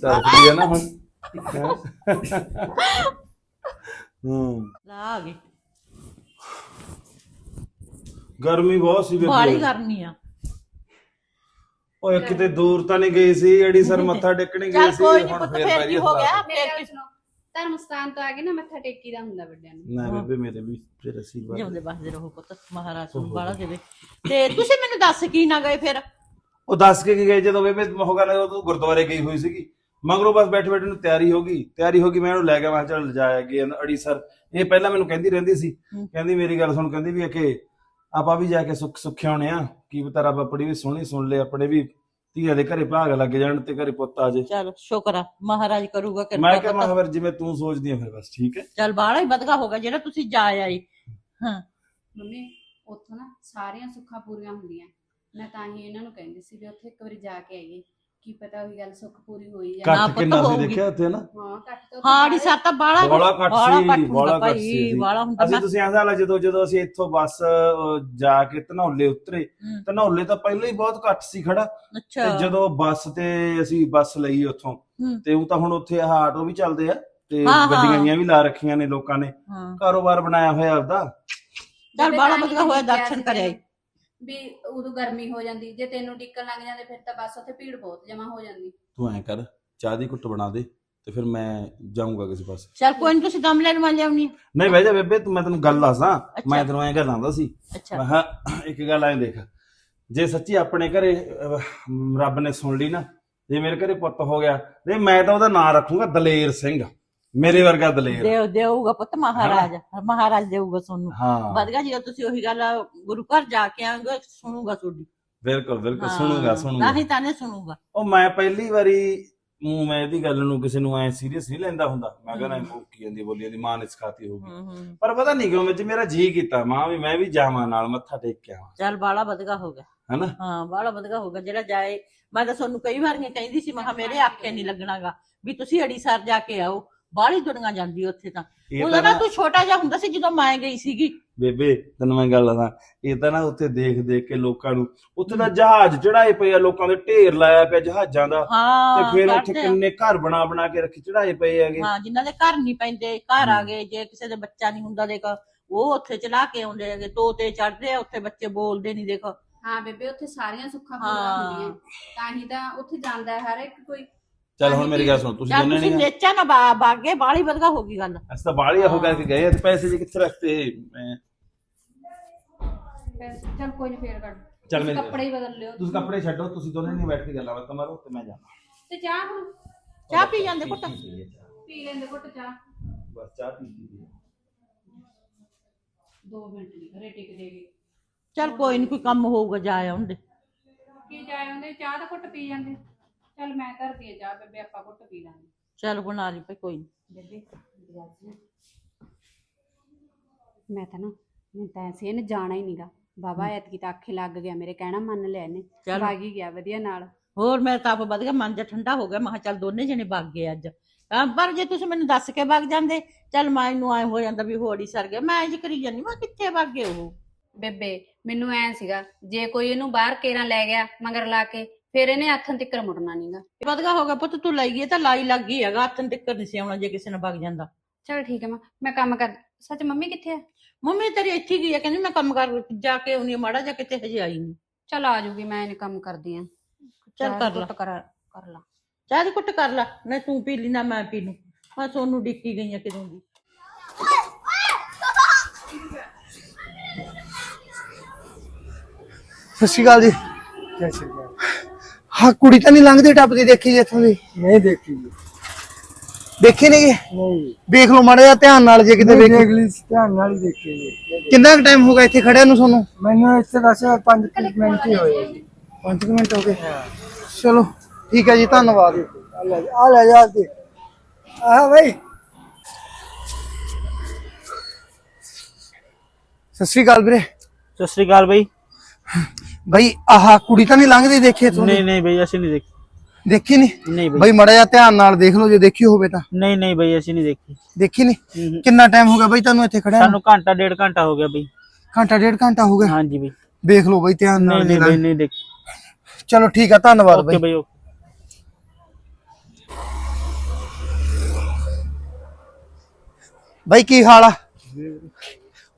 ਤਰਸਦੀ ਹੈ ਨਾ ਹੁਣ। ਹੂੰ। ਲਾ ਆ ਗਈ ਗਰਮੀ ਬਹੁਤ ਸੀ ਬਾਲੀ ਬੇਬੇ ਕਰਨੀ ਆ। ਓਏ ਕਿਤੇ ਦੂਰ ਤਾਂ ਨਹੀਂ ਗਈ ਸੀ ਏਡੀ ਸਰ ਮੱਥਾ ਟੇਕਣ ਗਈ ਚੱਲ ਸੀ ਕੋਈ ਨਹੀਂ ਹੁਣ ਪੁੱਤ ਫੇਰ ਕੀ ਹੋ ਗਿਆ? ਮੇਰੇ ਕੀ ਗੱਲ ਸੁਣੋ ਧਰਮ ਸਥਾਨ ਤੋਂ ਆ ਕੇ ਨਾ ਮੱਥਾ ਟੇਕੀ ਦਾ ਹੁੰਦਾ ਵੱਡਿਆਂ ਨੂੰ। ਨਾ ਬੇਬੇ ਮੇਰੇ ਵੀ ਫਿਰ ਅਸੀਂ ਜਿਉਂਦੇ ਬਸਦੇ ਰਹੋ ਪੁੱਤ ਮਹਾਰਾਜ ਤੁਹਾਨੂੰ ਬਾਲਾ ਦੇਵੇ। ਤੇ ਤੁਸੀਂ ਮੈਨੂੰ ਦੱਸ ਕੀ ਨਾ ਗਏ ਫਿਰ? ਉਹ ਦੱਸ ਕੇ ਕੀ ਗਏ? ਜਦੋਂ ਬੇਬੇ ਹੋ ਗਿਆ ਨਾ ਤੂੰ ਗੁਰਦੁਆਰੇ ਗਈ ਹੋਈ ਸੀਗੀ। ਮਗਰੋਂ ਬਸ ਬੈਠੇ ਬੈਠੇ ਨੂੰ ਤਿਆਰੀ ਹੋ ਗਈ। ਤਿਆਰੀ ਹੋ ਗਈ ਮੈਂ ਉਹਨੂੰ ਲੈ ਗਿਆ ਮੈਂ ਕਿਹਾ ਚੱਲ ਲਿਜਾਇਆ ਗਿਆ ਅੜੀ ਸਰ ਇਹ ਪਹਿਲਾਂ ਮੈਨੂੰ ਕਹਿੰਦੀ ਰਹਿੰਦੀ ਸੀ। ਕਹਿੰਦੀ ਮੇਰੀ ਗੱਲ ਸੁਣ ਕਹਿੰਦੀ ਵੀ ਕਿ ਆਪਾਂ ਵੀ ਜਾ ਕੇ ਸੁੱਖ ਸੁੱਖੇ ਹੋਣੇ ਆ। ਕੀ ਬਤਾ ਰੱਬ ਆਪਣੀ ਵੀ ਸੋਹਣੀ ਸੁਣ ਲੈ ਆਪਣੇ ਵੀ ਧੀਆਂ ਦੇ ਘਰੇ ਭਾਗ ਲੱਗ ਜਾਣ ਤੇ ਘਰੇ ਪੁੱਤ ਆ ਜੇ ਚਲ ਸ਼ੁਕਰ ਆ। ਮਹਾਰਾਜ ਕਰੂਗਾ ਮੈਂ ਕਿਹਾ ਕਿਰਪਾ। ਮਹਾਵਰ ਜਿਵੇਂ ਤੂੰ ਸੋਚਦੀ ਆ ਫਿਰ ਬਸ ਠੀਕ ਹੈ? ਚੱਲ ਬਾਲਾ ਹੀ ਵਧਗਾ ਹੋਗਾ ਜਿਹੜਾ ਤੁਸੀਂ ਜਾ ਆਏ। ਹਾਂ। ਮੰਮੀ ਉੱਥੋਂ ਨਾ ਸਾਰੀਆਂ ਸੁੱਖਾਂ ਪੂਰੀਆਂ ਹੁੰਦੀਆਂ। ਮੈਂ ਤਾਂ ਹੀ ਇਹਨਾਂ ਨੂੰ ਕਹਿੰਦੀ ਸੀ ਵੀ ਉੱਥੇ ਇੱਕ ਵਾਰੀ ਜਾ ਕੇ ਆਈਏ। ਕੀ ਪਤਾ ਉਹੀ ਗੱਲ ਸੁੱਖ ਪੂਰੀ ਹੋਈ ਜਾਂ ਨਾ ਕੱਟ ਪੁੱਤ ਕਿੰਨਾ ਸੀ ਹੋਊਗੀ। ਦੇਖਿਆ ਉੱਥੇ ਨਾ ਹਾਂ ਘੱਟ ਤੋਂ ਹਾਂ ਡੀ ਸਰ ਤਾਂ ਬਾਲਾ ਬੋਲਾ ਘੱਟ ਸੀ, ਬੋਲਾ ਭਾਈ ਸੀ। ਬਾਲਾ ਹੁੰਦਾ ਅਸੀਂ ਮੈਂ ਤੁਸੀਂ ਐਸਾ ਲਾ ਜਦੋਂ ਜਦੋਂ ਅਸੀਂ ਇੱਥੋਂ ਬੱਸ ਅਹ, ਜਾ ਕੇ ਧਨੌਲੇ ਉਤਰੇ ਧਨੌਲੇ ਤਾਂ ਪਹਿਲਾਂ ਹੀ ਬਹੁਤ ਘੱਟ ਸੀ ਖੜਾ ਅੱਛਾ ਤੇ ਜਦੋਂ ਬੱਸ ਤੇ ਅਸੀਂ ਬੱਸ ਲਈ ਉੱਥੋਂ। ਤੇ ਉਹ ਤਾਂ ਹੁਣ ਉੱਥੇ ਆਹ ਆਟੋ ਵੀ ਚੱਲਦੇ ਆ ਤੇ ਹਾਂ, ਹਾਂ। ਗੱਡੀਆਂ ਜੀਆਂ ਵੀ ਲਾ ਰੱਖੀਆਂ ਨੇ ਲੋਕਾਂ ਨੇ ਹਾਂ ਕਾਰੋਬਾਰ ਬਣਾਇਆ ਹੋਇਆ ਆਪਦਾ ਚੱਲ ਬਾਲਾ ਵਧਗਾ ਹੋਇਆ ਦਰਸ਼ਨ ਕਰਿਆ ਈ। ਵੀ ਉਦੋਂ ਗਰਮੀ ਹੋ ਜਾਂਦੀ ਜੇ ਤੈਨੂੰ ਟਿਕਣ ਲੱਗ ਜਾਂਦੇ ਫਿਰ ਤਾਂ ਬਸ ਉੱਥੇ ਭੀੜ ਬਹੁਤ ਜਮਾ ਹੋ ਜਾਂਦੀ। ਤੂੰ ਐ ਕਰ ਚਾਹ ਦੀ ਘੁੱਟ ਬਣਾ ਦੇ ਤੇ ਫਿਰ ਮੈਂ ਜਾਊਂਗਾ ਕਿਸੇ ਪਾਸੇ। ਚੱਲ ਕੋਈ ਨਹੀਂ ਤੁਸੀਂ ਦਮ ਲੈਣ ਵਾਲੇ ਆਉਣੀ ਨਹੀਂ ਬਹਿ ਜਾ ਬੇਬੇ ਤੂੰ ਮੈਂ ਤੈਨੂੰ ਗੱਲ ਦੱਸਾਂ। ਮੈਂ ਤੈਨੂੰ ਐਂ ਆਂਦਾ ਸੀ। ਅੱਛਾ। ਮੈਂ ਕਿਹਾ ਇੱਕ ਗੱਲ ਐਂ ਦੇਖ ਜੇ ਸੱਚੀ ਆਪਣੇ ਘਰੇ ਅਹ, ਰੱਬ ਨੇ ਸੁਣ ਲਈ ਨਾ ਜੇ ਮੇਰੇ ਘਰੇ ਪੁੱਤ ਹੋ ਗਿਆ ਤੇ ਮੈਂ ਤਾਂ ਉਹਦਾ ਨਾਂ ਰੱਖੂੰਗਾ ਦਲੇਰ ਸਿੰਘ। ਮੇਰੇ ਵਰਗਾ ਦਲੇਰ। ਦੇਵ ਦੇਊਗਾ ਪੁੱਤ ਮਹਾਰਾਜ ਮਹਾਰਾਜ ਦੇਊਗਾ ਤੁਹਾਨੂੰ ਹਾਂ। ਵਧਗਾ ਜਦੋਂ ਤੁਸੀਂ ਉਹੀ ਗੱਲ ਗੁਰੂ ਘਰ ਜਾ ਕੇ ਆਓਗੇ ਸੁਣੂਗਾ ਤੁਹਾਡੀ। ਬਿਲਕੁਲ ਬਿਲਕੁਲ ਸੁਣੂਗਾ ਸੁਣੂਗਾ। ਨਹੀਂ ਤਾਂ ਨਹੀਂ ਸੁਣੂਗਾ। ਉਹ ਮੈਂ ਪਹਿਲੀ ਵਾਰੀ ਮੂੰਹ ਮੈਂ ਇਹਦੀ ਗੱਲ ਨੂੰ ਕਿਸੇ ਨੂੰ ਐ ਸੀਰੀਅਸ ਨਹੀਂ ਲੈਂਦਾ ਹੁੰਦਾ। ਮੈਂ ਕਹਿੰਦਾ ਹਮ। ਭੁੱਕੀ ਜਾਂਦੀ ਬੋਲੀ ਜਾਂਦੀ ਮਾਂ ਨੇ ਸਿਖਾਤੀ ਹੋਊਗੀ। ਪਰ ਪਤਾ ਨਹੀਂ ਕਿਉਂ ਵਿੱਚ ਮੇਰਾ ਜੀ ਕੀਤਾ ਮਾਂ ਵੀ ਮੈਂ ਵੀ ਜਾਵਾਂ ਨਾਲ ਮੱਥਾ ਟੇਕ ਕੇ ਆਵਾਂ। ਚੱਲ ਬਾਲਾ ਵਧਗਾ ਹੋ ਗਿਆ। ਹੈਨਾ? ਹਾਂ ਬਾਲਾ ਵਧਗਾ ਹੋ ਗਿਆ ਜਿਹੜਾ ਜਾਏ। ਮੈਂ ਤਾਂ ਤੁਹਾਨੂੰ ਕਈ ਵਾਰੀਆਂ ਕਹਿੰਦੀ ਸੀ ਮੈਂ ਕਿਹਾ ਮੇਰੇ ਆਖੇ ਨਹੀਂ ਲੱਗਣਾਗਾ ਵੀ ਤੁਸੀਂ ਅੜੀਸਰ ਜਾ ਕੇ ਆਓ। ਬਾਹਲੀ ਦੁਨੀਆ ਜਾਂਦੀ ਉੱਥੇ ਤਾਂ ਇਹ ਉਹਦਾ ਤਾਂ ਨਾ ਤੂੰ ਛੋਟਾ ਜਿਹਾ ਹੁੰਦਾ ਸੀ ਜਦੋਂ ਮੈਂ ਗਈ ਸੀਗੀ ਬੇਬੇ ਤੈਨੂੰ ਮੈਂ ਗੱਲ ਦੱਸਾਂ ਇਹ ਤਾਂ ਨਾ ਉੱਥੇ ਦੇਖ ਦੇਖ ਕੇ ਲੋਕਾਂ ਨੂੰ ਉੱਥੇ ਤਾਂ ਜਹਾਜ਼ ਚੜਾਏ ਪਏ ਆ ਲੋਕਾਂ ਦੇ ਢੇਰ ਲਾਇਆ ਪਿਆ ਜਹਾਜ਼ਾਂ ਦਾ ਹਾਂ ਤੇ ਫਿਰ ਉੱਥੇ ਕਰਦੇ ਆ। ਕਿੰਨੇ ਘਰ ਬਣਾ ਬਣਾ ਕੇ ਰੱਖੇ ਚੜਾਏ ਪਏ ਹੈਗੇ ਹਾਂ ਜਿਨ੍ਹਾਂ ਦੇ ਘਰ ਨਹੀਂ ਪੈਂਦੇ ਘਰ ਆ। ਗਏ ਜੇ ਕਿਸੇ ਦੇ ਬੱਚਾ ਨਹੀਂ ਹੁੰਦਾ ਦੇਖ ਉਹ ਉੱਥੇ ਚਲਾ ਕੇ ਆਉਂਦੇ ਹੈਗੇ ਤੋਤੇ ਚੜਦੇ ਆ ਉੱਥੇ ਬੱਚੇ ਬੋਲਦੇ ਨਹੀਂ ਦੇਖ ਹਾਂ ਬੇਬੇ ਉੱਥੇ ਸਾਰੀਆਂ ਸੁੱਖਾਂ ਪੂਰੀਆਂ ਹਾਂ। ਹੁੰਦੀਆਂ ਤਾਂ ਹੀ ਤਾਂ ਉੱਥੇ ਜਾਂਦਾ ਹੈ ਹਰ ਇੱਕ ਕੋਈ ਚੱਲ ਹੁਣ ਮੇਰੀ ਗੱਲ ਸੁਣ ਤੁਸੀਂ ਚੱਲ ਦੋਨੇ ਤੁਸੀਂ ਨਹੀਂ ਨੇਚਾ ਨਾ ਬਾ- ਬਾਗੇ ਬਾਲੀ ਵਧਗਾ ਹੋ ਗਈ ਗੱਲ। ਅਸੀਂ ਤਾਂ ਬਾਹਲੀ ਹੋ। ਕਰਕੇ ਗਏ ਤੇ ਪੈਸੇ ਜੀ ਕਿੱਥੇ ਰੱਖਤੇ ਮੈਂ- ਚੱਲ ਕੋਈ ਨਹੀਂ ਫੇਰ ਕੱਢ ਚੱਲ ਤੁਸੀਂ ਮੇਰੀ ਕੱਪੜੇ ਹੀ ਬਦਲ ਲਿਓ। ਤੁਸੀਂ ਕੱਪੜੇ ਛੱਡੋ ਤੁਸੀਂ ਦੋਨੇ ਨਹੀਂ ਬੈਠ ਕੇ ਗੱਲਾਂ ਬਾਤਾਂ ਮਾਰੋ ਤੇ ਮੈਂ ਜਾਣਾ। ਤੇ ਚਾਹ ਹੁਣ? ਚਾਹ ਪੀ ਜਾਂਦੇ ਪੁੱਤ ਪੀ ਲੈਂਦੇ ਘੁੱਟ ਚਾਹ। ਬਸ ਚਾਹ ਪੀ ਲਈ 2 ਮਿੰਟ ਨਹੀਂ ਘਰੇ ਟਿਕ ਦੇਗੀ ਚੱਲ ਕੋਈ ਨਹੀਂ ਕੋਈ ਕੰਮ ਹੋਊਗਾ ਜਾ ਆਉਂਦੇ। ਕੀ ਜਾਏ ਉਹਨੇ ਚਾਹ ਦਾ ਘੁੱਟ ਪੀ ਜਾਂਦੇ। ਚੱਲ ਮੈਂ ਧਰਦੀ ਆ ਚਾਹ ਬੇਬੇ ਆਪਾਂ ਘੁੱਟ ਪੀ ਲਾਂਗੇ। ਚੱਲ ਬਣਾ ਲਈ ਭਾਈ ਕੋਈ ਨੀ। ਮੈਂ ਤਾਂ ਨਾ ਮੈਂ ਤਾਂ ਐਸੀ ਇਹਨੇ ਜਾਣਾ ਹੀ ਨਹੀਂਗਾ ਬਾਬਾ ਐਤਕੀ ਤਾਂ ਆਖੇ ਲੱਗ ਗਿਆ ਮੇਰੇ ਕਹਿਣਾ ਮੰਨ ਲਿਆ ਇਹਨੇ। ਚੱਲ। ਵਗ ਹੀ ਗਿਆ ਵਧੀਆ ਨਾਲ। ਹੋਰ ਮੇਰਾ ਤਾਂ ਆਪ ਵਧ ਗਿਆ ਮਨ ਜਿਹਾ ਠੰਡਾ ਹੋ ਗਿਆ ਮੈਂ ਕਿਹਾ ਚੱਲ ਦੋਨੇ ਜਣੇ ਵਗ ਗਏ ਅੱਜ। ਹਾਂ, ਪਰ ਜੇ ਤੁਸੀਂ ਮੈਨੂੰ ਦੱਸ ਕੇ ਵਗ ਜਾਂਦੇ ਚੱਲ ਮੈਨੂੰ ਐ ਹੋ ਜਾਂਦਾ ਵੀ ਹੋੜੀ ਸਰ ਗਿਆ ਮੈਂ ਇੰਜ ਕਰੀ ਜਾਂਦੀ ਮੈਂ ਕਿੱਥੇ ਵਗ ਗਏ ਉਹ? ਬੇਬੇ ਮੈਨੂੰ ਐ ਸੀਗਾ ਜੇ ਕੋਈ ਇਹਨੂੰ ਬਾਹਰ ਕੇਰਾਂ ਲੈ ਗਿਆ ਮਗਰ ਲਾ ਕੇ ਫਿਰ ਇਹਨੇ ਆਥਣ ਤਿੱਕਰ ਮੁੜਨਾ ਨਹੀਂਗਾ ਪਤਗਾ ਹੋ ਗਿਆ ਪੁੱਤ ਤੂੰ ਲਈ ਗਈ ਤਾਂ ਲਾਈ ਲੱਗ ਗਈ ਹੈਗਾ ਹੱਥਨ ਟਿੱਕਰ ਨਹੀਂ ਸੀ ਆਉਣਾ ਜੇ ਕਿਸੇ ਨੇ ਵਗ ਜਾਂਦਾ। ਚਲ ਠੀਕ ਹੈ ਮਾਂ ਮੈਂ ਕੰਮ ਕਰ ਸੱਚ ਮੰਮੀ ਕਿੱਥੇ ਆ? ਮੰਮੀ ਤੇਰੀ ਇੱਥੇ ਗਈ ਹੈ ਕਹਿੰਦੀ ਮੈਂ ਕੰਮ ਕਰ ਜਾ ਕੇ ਆਉਣੀ ਮਾੜਾ ਜਾ ਕਿਤੇ ਹਜੇ ਆਈ ਨਹੀਂ। ਚਲ ਆ ਜੂਗੀ ਮੈਂ ਇਹਨੇ ਕੰਮ ਕਰਦੀ ਆ ਚੱਲ ਕਰ ਲਾ। ਕਰ ਕਰ ਲਾ। ਚਾਹ ਦੀ ਕੁੱਟ ਕਰ ਲੈ ਨਾ ਤੂੰ ਪੀ ਲਈ ਨਾ ਮੈਂ ਪੀ ਲੂੰ। ਮੈਂ ਤੁਹਾਨੂੰ ਡਿੱਕੀ ਗਈ ਆ ਕਿਦੋਂ ਦੀ। ਸਤਿ ਸ਼੍ਰੀ ਅਕਾਲ ਜੀ। ਜੈ ਸ਼੍ਰੀ ਹਾਂ ਕੁੜੀ ਤਾਂ ਨਹੀਂ ਲੰਘਦੀ ਟੱਪਦੀ ਦੇਖੀ ਜੀ ਇੱਥੋਂ ਦੀ। ਨਹੀਂ ਦੇਖੀ ਜੀ। ਦੇਖੀ ਨਹੀਂ ਗੀ ਨਹੀਂ। ਦੇਖ ਲਓ ਮਾੜਾ ਜਿਹਾ ਧਿਆਨ ਨਾਲ ਜੇ ਕਿਤੇ ਦੇਖ। ਲਈ ਧਿਆਨ ਨਾਲ ਹੀ ਦੇਖੀ ਜੀ। ਕਿੰਨਾ ਕੁ ਟਾਈਮ ਹੋ ਗਿਆ ਇੱਥੇ ਖੜਿਆ ਨੂੰ ਤੁਹਾਨੂੰ? ਮੈਨੂੰ ਇੱਥੇ ਦੱਸ 5 ਮਿੰਟ ਹੀ ਹੋਏ ਜੀ। 5 ਮਿੰਟ ਹੋ ਗਏ। ਚਲੋ ਠੀਕ ਹੈ ਜੀ ਧੰਨਵਾਦ। ਆ ਲੈ ਆ ਲੈ ਜਾ ਕੇ ਆ ਬਈ। ਸਤਿ ਸ਼੍ਰੀ ਅਕਾਲ ਵੀਰੇ। ਸਤਿ ਸ੍ਰੀ ਅਕਾਲ ਬਈ। ਬਈ ਆਹ ਕੁੜੀ ਤਾਂ ਨਹੀਂ ਲੰਘਦੀ ਦੇਖੀ ਦੀ ਨਹੀਂ ਨਹੀਂ ਬਈ ਅਸੀਂ ਨਹੀਂ ਦੇਖੀ। ਦੇਖੀ ਨਹੀਂ? ਨਹੀਂ ਬਈ। ਮਾੜਾ ਜਿਹਾ ਧਿਆਨ ਨਾਲ ਦੇਖ ਲਓ ਜੇ ਦੇਖੀ ਹੋਵੇ ਤਾਂ। ਨਹੀਂ ਨਹੀਂ ਬਈ ਅਸੀਂ ਨਹੀਂ ਦੇਖੀ। ਦੇਖੀ ਨਹੀਂ? ਕਿੰਨਾ ਟਾਈਮ ਹੋ ਗਿਆ ਬਈ ਤੁਹਾਨੂੰ ਇੱਥੇ ਖੜਿਆ? ਸਾਨੂੰ ਘੰਟਾ ਡੇਢ ਘੰਟਾ ਹੋ ਗਿਆ ਬਈ। ਘੰਟਾ ਡੇਢ ਘੰਟਾ ਹੋ ਗਿਆ? ਹਾਂਜੀ ਬਈ। ਦੇਖ ਲਓ ਬਈ ਧਿਆਨ ਨਹੀਂ ਨਾਲ ਨਹੀਂ ਜੇ ਲੰਘ- ਨਹੀਂ ਦੇਖੀ। ਚਲੋ ਠੀਕ ਆ ਧੰਨਵਾਦ ਓਕੇ ਬਈ। ਬਈ ਓਕੇ। ਬਾਈ ਕੀ ਹਾਲ ਆ?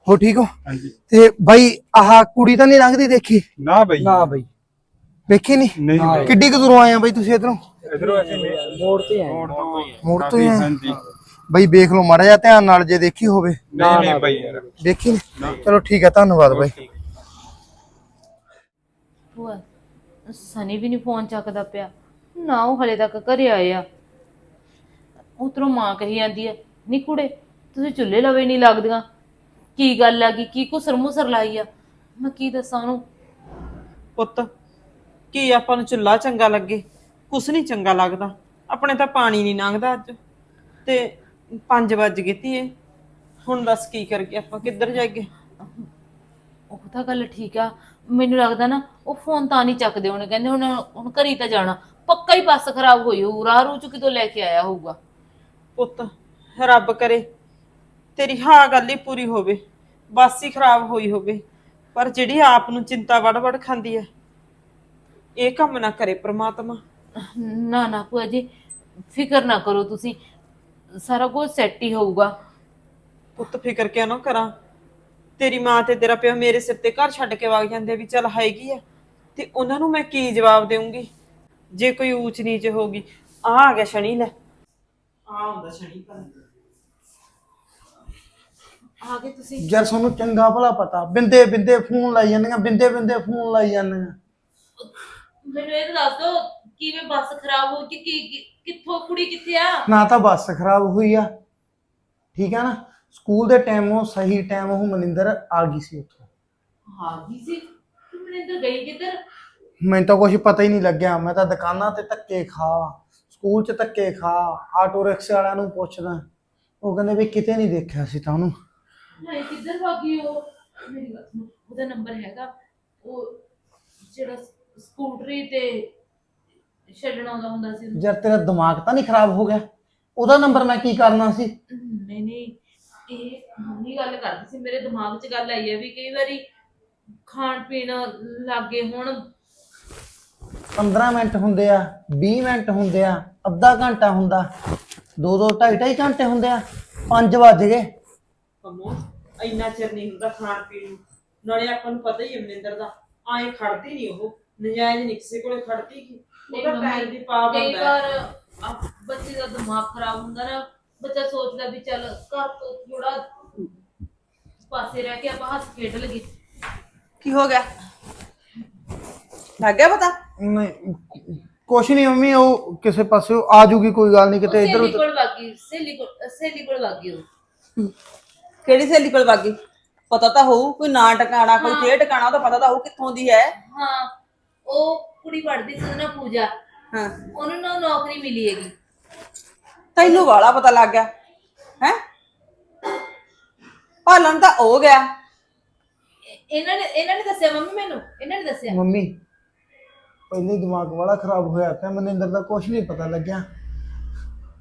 ਹੋ ਠੀਕ ਹੋ? ਤੇ ਬਾਈ ਆਹ ਕੁੜੀ ਤਾਂ ਨਹੀਂ ਲੰਘਦੀ ਦੇਖੀ? ਨਾ ਬਈ। ਨਾ ਬਈ। ਵੇਖੀ ਨਹੀਂ? ਨਹੀਂ ਬਈ। ਕਿੱਡੀ ਕੁ ਦੂਰੋਂ ਆਏ ਆ ਬਾਈ ਤੁਸੀਂ ਇਧਰੋਂ? ਇਧਰੋਂ ਅਸੀਂ ਮੋੜ ਤੇ ਆਏ। ਮੋੜ ਤੋਂ ਮੋੜ ਤੋਂ ਹੀ ਆਏ ਹਾਂਜੀ। ਬਾਈ ਵੇਖ ਲਓ ਮਾੜਾ ਜਿਹਾ ਧਿਆਨ ਨਾਲ ਜੇ ਦੇਖੀ ਹੋਵੇ। ਨਹੀਂ ਨਹੀਂ ਬਈ ਯਾਰ। ਦੇਖੀ ਨੀ? ਚਲੋ ਠੀਕ ਆ ਧੰਨਵਾਦ ਬਾਈ। ਭੂਆ ਸਨੀ ਵੀ ਨਹੀਂ ਫੋਨ ਚੱਕਦਾ ਪਿਆ। ਨਾ ਉਹ ਹਲੇ ਤੱਕ ਘਰੇ ਆਏ ਆ। ਉਧਰੋਂ ਮਾਂ ਕਹੀ ਜਾਂਦੀ ਹੈ ਨੀ ਕੁੜੇ ਤੁਸੀਂ ਚੁੱਲ੍ਹੇ ਲਵੇ ਨਹੀਂ ਲੱਗਦੀਆਂ। ਕੀ ਗੱਲ ਆ ਗਈ? ਕੀ ਕੁਸਰ ਮੁਸਰ ਲਾਈ ਆ? ਮੈਂ ਕੀ ਦੱਸਾਂ ਉਹਨੂੰ? ਪੁੱਤ ਕੀ ਆਪਾਂ ਨੂੰ ਚੁੱਲਾ ਚੰਗਾ ਲੱਗੇ? ਕੁਛ ਨਹੀਂ ਚੰਗਾ ਲੱਗਦਾ। ਆਪਣੇ ਤਾਂ ਪਾਣੀ ਨਹੀਂ ਲੰਘਦਾ ਅੱਜ। ਤੇ 5 ਵੱਜ ਗਏ ਧੀਏ। ਹੁਣ ਦੱਸ ਕੀ ਕਰਗੇ ਆਪਾਂ? ਕਿੱਧਰ ਜਾਈਏ? ਉਹ ਤਾਂ ਗੱਲ ਠੀਕ ਆ। ਮੈਨੂੰ ਲੱਗਦਾ ਨਾ ਉਹ ਫੋਨ ਤਾਂ ਨਹੀਂ ਚੱਕਦੇ ਉਹਨੇ। ਕਹਿੰਦੇ ਹੁਣ ਹੁਣ ਘਰੀ ਤਾਂ ਜਾਣਾ। ਪੱਕਾ ਹੀ ਬੱਸ ਖਰਾਬ ਹੋਈ ਹੋਊ। ਰਾਹ ਰੂ ਚ ਕਿਤੋਂ ਲੈ ਕੇ ਆਇਆ ਹੋਊਗਾ? ਪੁੱਤ ਰੱਬ ਕਰੇ। ਤੇਰੀ ਹਾਂ ਗੱਲ ਹੀ ਪੂਰੀ ਹੋਵੇ ਬੱਸ ਹੀ ਖਰਾਬ ਹੋਈ ਹੋਵੇ ਪਰ ਜਿਹੜੀ ਆਪ ਨੂੰ ਚਿੰਤਾ ਵੜ ਵੜ ਖਾਂਦੀ ਹੈ ਇਹ ਕੰਮ ਨਾ ਕਰੇ ਪ੍ਰਮਾਤਮਾ। ਨਾ ਨਾ ਭੂਆ ਜੀ ਫਿਕਰ ਨਾ ਕਰੋ ਤੁਸੀਂ ਸਾਰਾ ਕੁਝ ਸੈੱਟ ਹੀ ਹੋਊਗਾ। ਪੁੱਤ ਫਿਕਰ ਕਿਉਂ ਨਾ ਕਰਾਂ? ਤੇਰੀ ਮਾਂ ਤੇ ਤੇਰਾ ਪਿਓ ਮੇਰੇ ਸਿਰ ਤੇ ਘਰ ਛੱਡ ਕੇ ਵਗ ਜਾਂਦੇ ਵੀ ਚੱਲ ਹੈਗੀ ਆ ਤੇ ਉਹਨਾਂ ਨੂੰ ਮੈਂ ਕੀ ਜਵਾਬ ਦੇਵਾਂਗੀ ਜੇ ਕੋਈ ਊਚ ਨੀਚ ਹੋਗੀ ਆ ਆ ਗਿਆ ਸ਼ਨੀ ਲੈ। ਆ ਹੁੰਦਾ ਸ਼ਨੀ ਤਾਂ ਆ ਗਏ ਤੁਸੀਂ ਯਾਰ ਤੁਹਾਨੂੰ ਚੰਗਾ ਭਲਾ ਪਤਾ। ਬਿੰਦੇ ਬਿੰਦੇ ਫੋਨ ਲਾਈ ਜਾਂਦੀਆਂ ਬਿੰਦੇ ਬਿੰਦੇ ਫੋਨ ਲਾਈ ਜਾਂਦੀਆਂ। ਮੈਨੂੰ ਇਹ ਤਾਂ ਦੱਸ ਦਿਓ ਕਿਵੇਂ ਬੱਸ ਖਰਾਬ ਹੋ ਗਈ ਕੀ ਕੀ- ਕਿੱਥੋਂ ਕੁੜੀ ਕਿੱਥੇ ਆ? ਨਾ ਤਾਂ ਬੱਸ ਖਰਾਬ ਹੋਈ ਆ। ਠੀਕ ਆ ਨਾ? ਸਕੂਲ ਦੇ ਟਾਈਮ ਉਹ ਸਹੀ ਟਾਈਮ ਉਹ ਮਨਿੰਦਰ ਆ ਗਈ ਸੀ ਉੱਥੋਂ। ਆ ਗਈ ਸੀ? ਤੂੰ ਮਨਿੰਦਰ ਗਈ ਕਿੱਧਰ? ਮੈਨੂੰ ਤਾਂ ਕੁਝ ਪਤਾ ਹੀ ਨਹੀਂ ਲੱਗਿਆ। ਮੈਂ ਤਾਂ ਦੁਕਾਨਾਂ ਤੇ ਧੱਕੇ ਖਾ ਸਕੂਲ 'ਚ ਧੱਕੇ ਖਾ ਆਟੋ ਰਿਕਸ਼ਾ ਵਾਲਿਆਂ ਨੂੰ ਪੁੱਛਦਾ। ਉਹ ਕਹਿੰਦੇ ਵੀ ਕਿਤੇ ਨਹੀਂ ਦੇਖਿਆ ਸੀ ਤਾਂ ਉਹਨੂੰ। ਨਹੀਂ ਕਿੱਧਰ ਭਾਗੀ ਉਹ? ਮੇਰੀ ਗੱਲ ਸੁਣੋ ਉਹਦਾ ਨੰਬਰ ਹੈਗਾ। ਉਹ ਜਿਹੜਾ ਸ- ਸਕੂਟਰੀ ਤੇ ਛੱਡਣ ਆਉਂਦਾ ਹੁੰਦਾ ਸੀ ਯਾਰ ਤੇਰਾ ਦਿਮਾਗ ਤਾਂ ਨਹੀਂ ਖਰਾਬ ਹੋ ਗਿਆ? ਉਹਦਾ ਨੰਬਰ ਮੈਂ ਕੀ ਕਰਨਾ ਸੀ? ਨਹੀਂ ਨਹੀਂ ਇਹ ਮੰਮੀ ਗੱਲ ਕਰਦੀ ਸੀ ਮੇਰੇ ਦਿਮਾਗ 'ਚ ਗੱਲ ਆਈ ਹੈ ਵੀ ਕਈ ਵਾਰੀ ਖਾਣ ਪੀਣ ਲੱਗੇ ਹੁਣ। 15 ਮਿੰਟ ਹੁੰਦੇ ਆ 20 ਮਿੰਟ ਹੁੰਦੇ ਆ ਅੱਧਾ ਘੰਟਾ ਹੁੰਦਾ ਦੋ ਦੋ ਢਾਈ ਢਾਈ ਘੰਟੇ ਹੁੰਦੇ ਆ 5 ਵੱਜ ਗਏ। ਕੰਮੋ। ਇੰਨਾ ਚਿਰ ਨਹੀਂ ਹੁੰਦਾ ਖਾਣ ਪੀਣ ਨੂੰ। ਨਾਲੇ ਆਪਾਂ ਨੂੰ ਪਤਾ ਹੀ ਹੈ ਮਨਿੰਦਰ ਦਾ ਆਏ ਖੜਦੀ ਨਹੀਂ ਉਹ। ਨਜਾਇਜ਼ ਨਹੀਂ ਕਿਸੇ ਕੋਲੇ ਖੜਦੀ ਕੀ। ਉਹਦਾ ਮੰਮੀ, ਦੀ ਪਾ ਕਈ ਬੰਦਾ ਵਾਰ ਆ- ਬੱਚੇ ਦਾ ਦਿਮਾਗ ਖਰਾਬ ਹੁੰਦਾ ਨਾ ਬੱਚਾ ਸੋਚਦਾ ਵੀ ਚੱਲ ਘਰ ਤੋਂ ਥੋੜਾ ਪਾਸੇ ਰਹਿ ਕੇ ਆਪਾਂ ਹੱਸ ਖੇਡ ਲਈਏ। ਕੀ ਹੋ ਗਿਆ? ਲੱਗ ਗਿਆ ਪਤਾ? ਨਹੀਂ ਕੁਛ ਨਹੀਂ ਮੰਮੀ ਉਹ ਕਿਸੇ ਪਾਸੇ ਆ ਜੂਗੀ ਕੋਈ ਗੱਲ ਨਹੀਂ ਕਿਤੇ ਇੱਧਰ ਸਹੇਲੀ ਉੱਧਰ। ਕੋਲ ਵਾਗੀ ਸਹੇਲੀ ਕੋਲ ਸਹੇਲੀ ਕੋਲ ਵਾਗੀ ਉਹ। ਕਿਹੜੀ ਸਹੇਲੀ ਕੋਲ ਵਾਗੀ? ਪਤਾ ਤਾਂ ਹੋਊ ਕੋਈ ਨਾਂ ਟਿਕਾਣਾ ਕੋਈ ਖੇਡ ਟਿਕਾਣਾ ਉਹ ਤਾਂ ਪਤਾ ਤਾਂ ਹੋਊ ਕਿੱਥੋਂ ਦੀ ਹੈ। ਹਾਂ ਉਹ ਕੁੜੀ ਪੜ੍ਹਦੀ ਸੀ ਨਾ ਪੂਜਾ। ਹਾਂ। ਉਹਨੂੰ ਨਾ ਨੌਕਰੀ ਮਿਲੀ ਹੈਗੀ। ਤੈਨੂੰ ਵਾਲਾ ਪਤਾ ਲੱਗ ਗਿਆ ਹੈ? ਭਾਲਣ ਤਾਂ ਹੋ ਗਿਆ। ਇਹ- ਇਹਨਾਂ ਨੇ ਇਹਨਾਂ ਨੇ ਦੱਸਿਆ ਮੰਮੀ ਮੈਨੂੰ? ਇਹਨਾਂ ਨੇ ਦੱਸਿਆ? ਮੰਮੀ ਪਹਿਲੇ ਦਿਮਾਗ ਵਾਲਾ ਖਰਾਬ ਹੋਇਆ ਪਿਆ ਮਨਿੰਦਰ ਦਾ ਕੁਛ ਨਹੀਂ ਪਤਾ ਲੱਗਿਆ।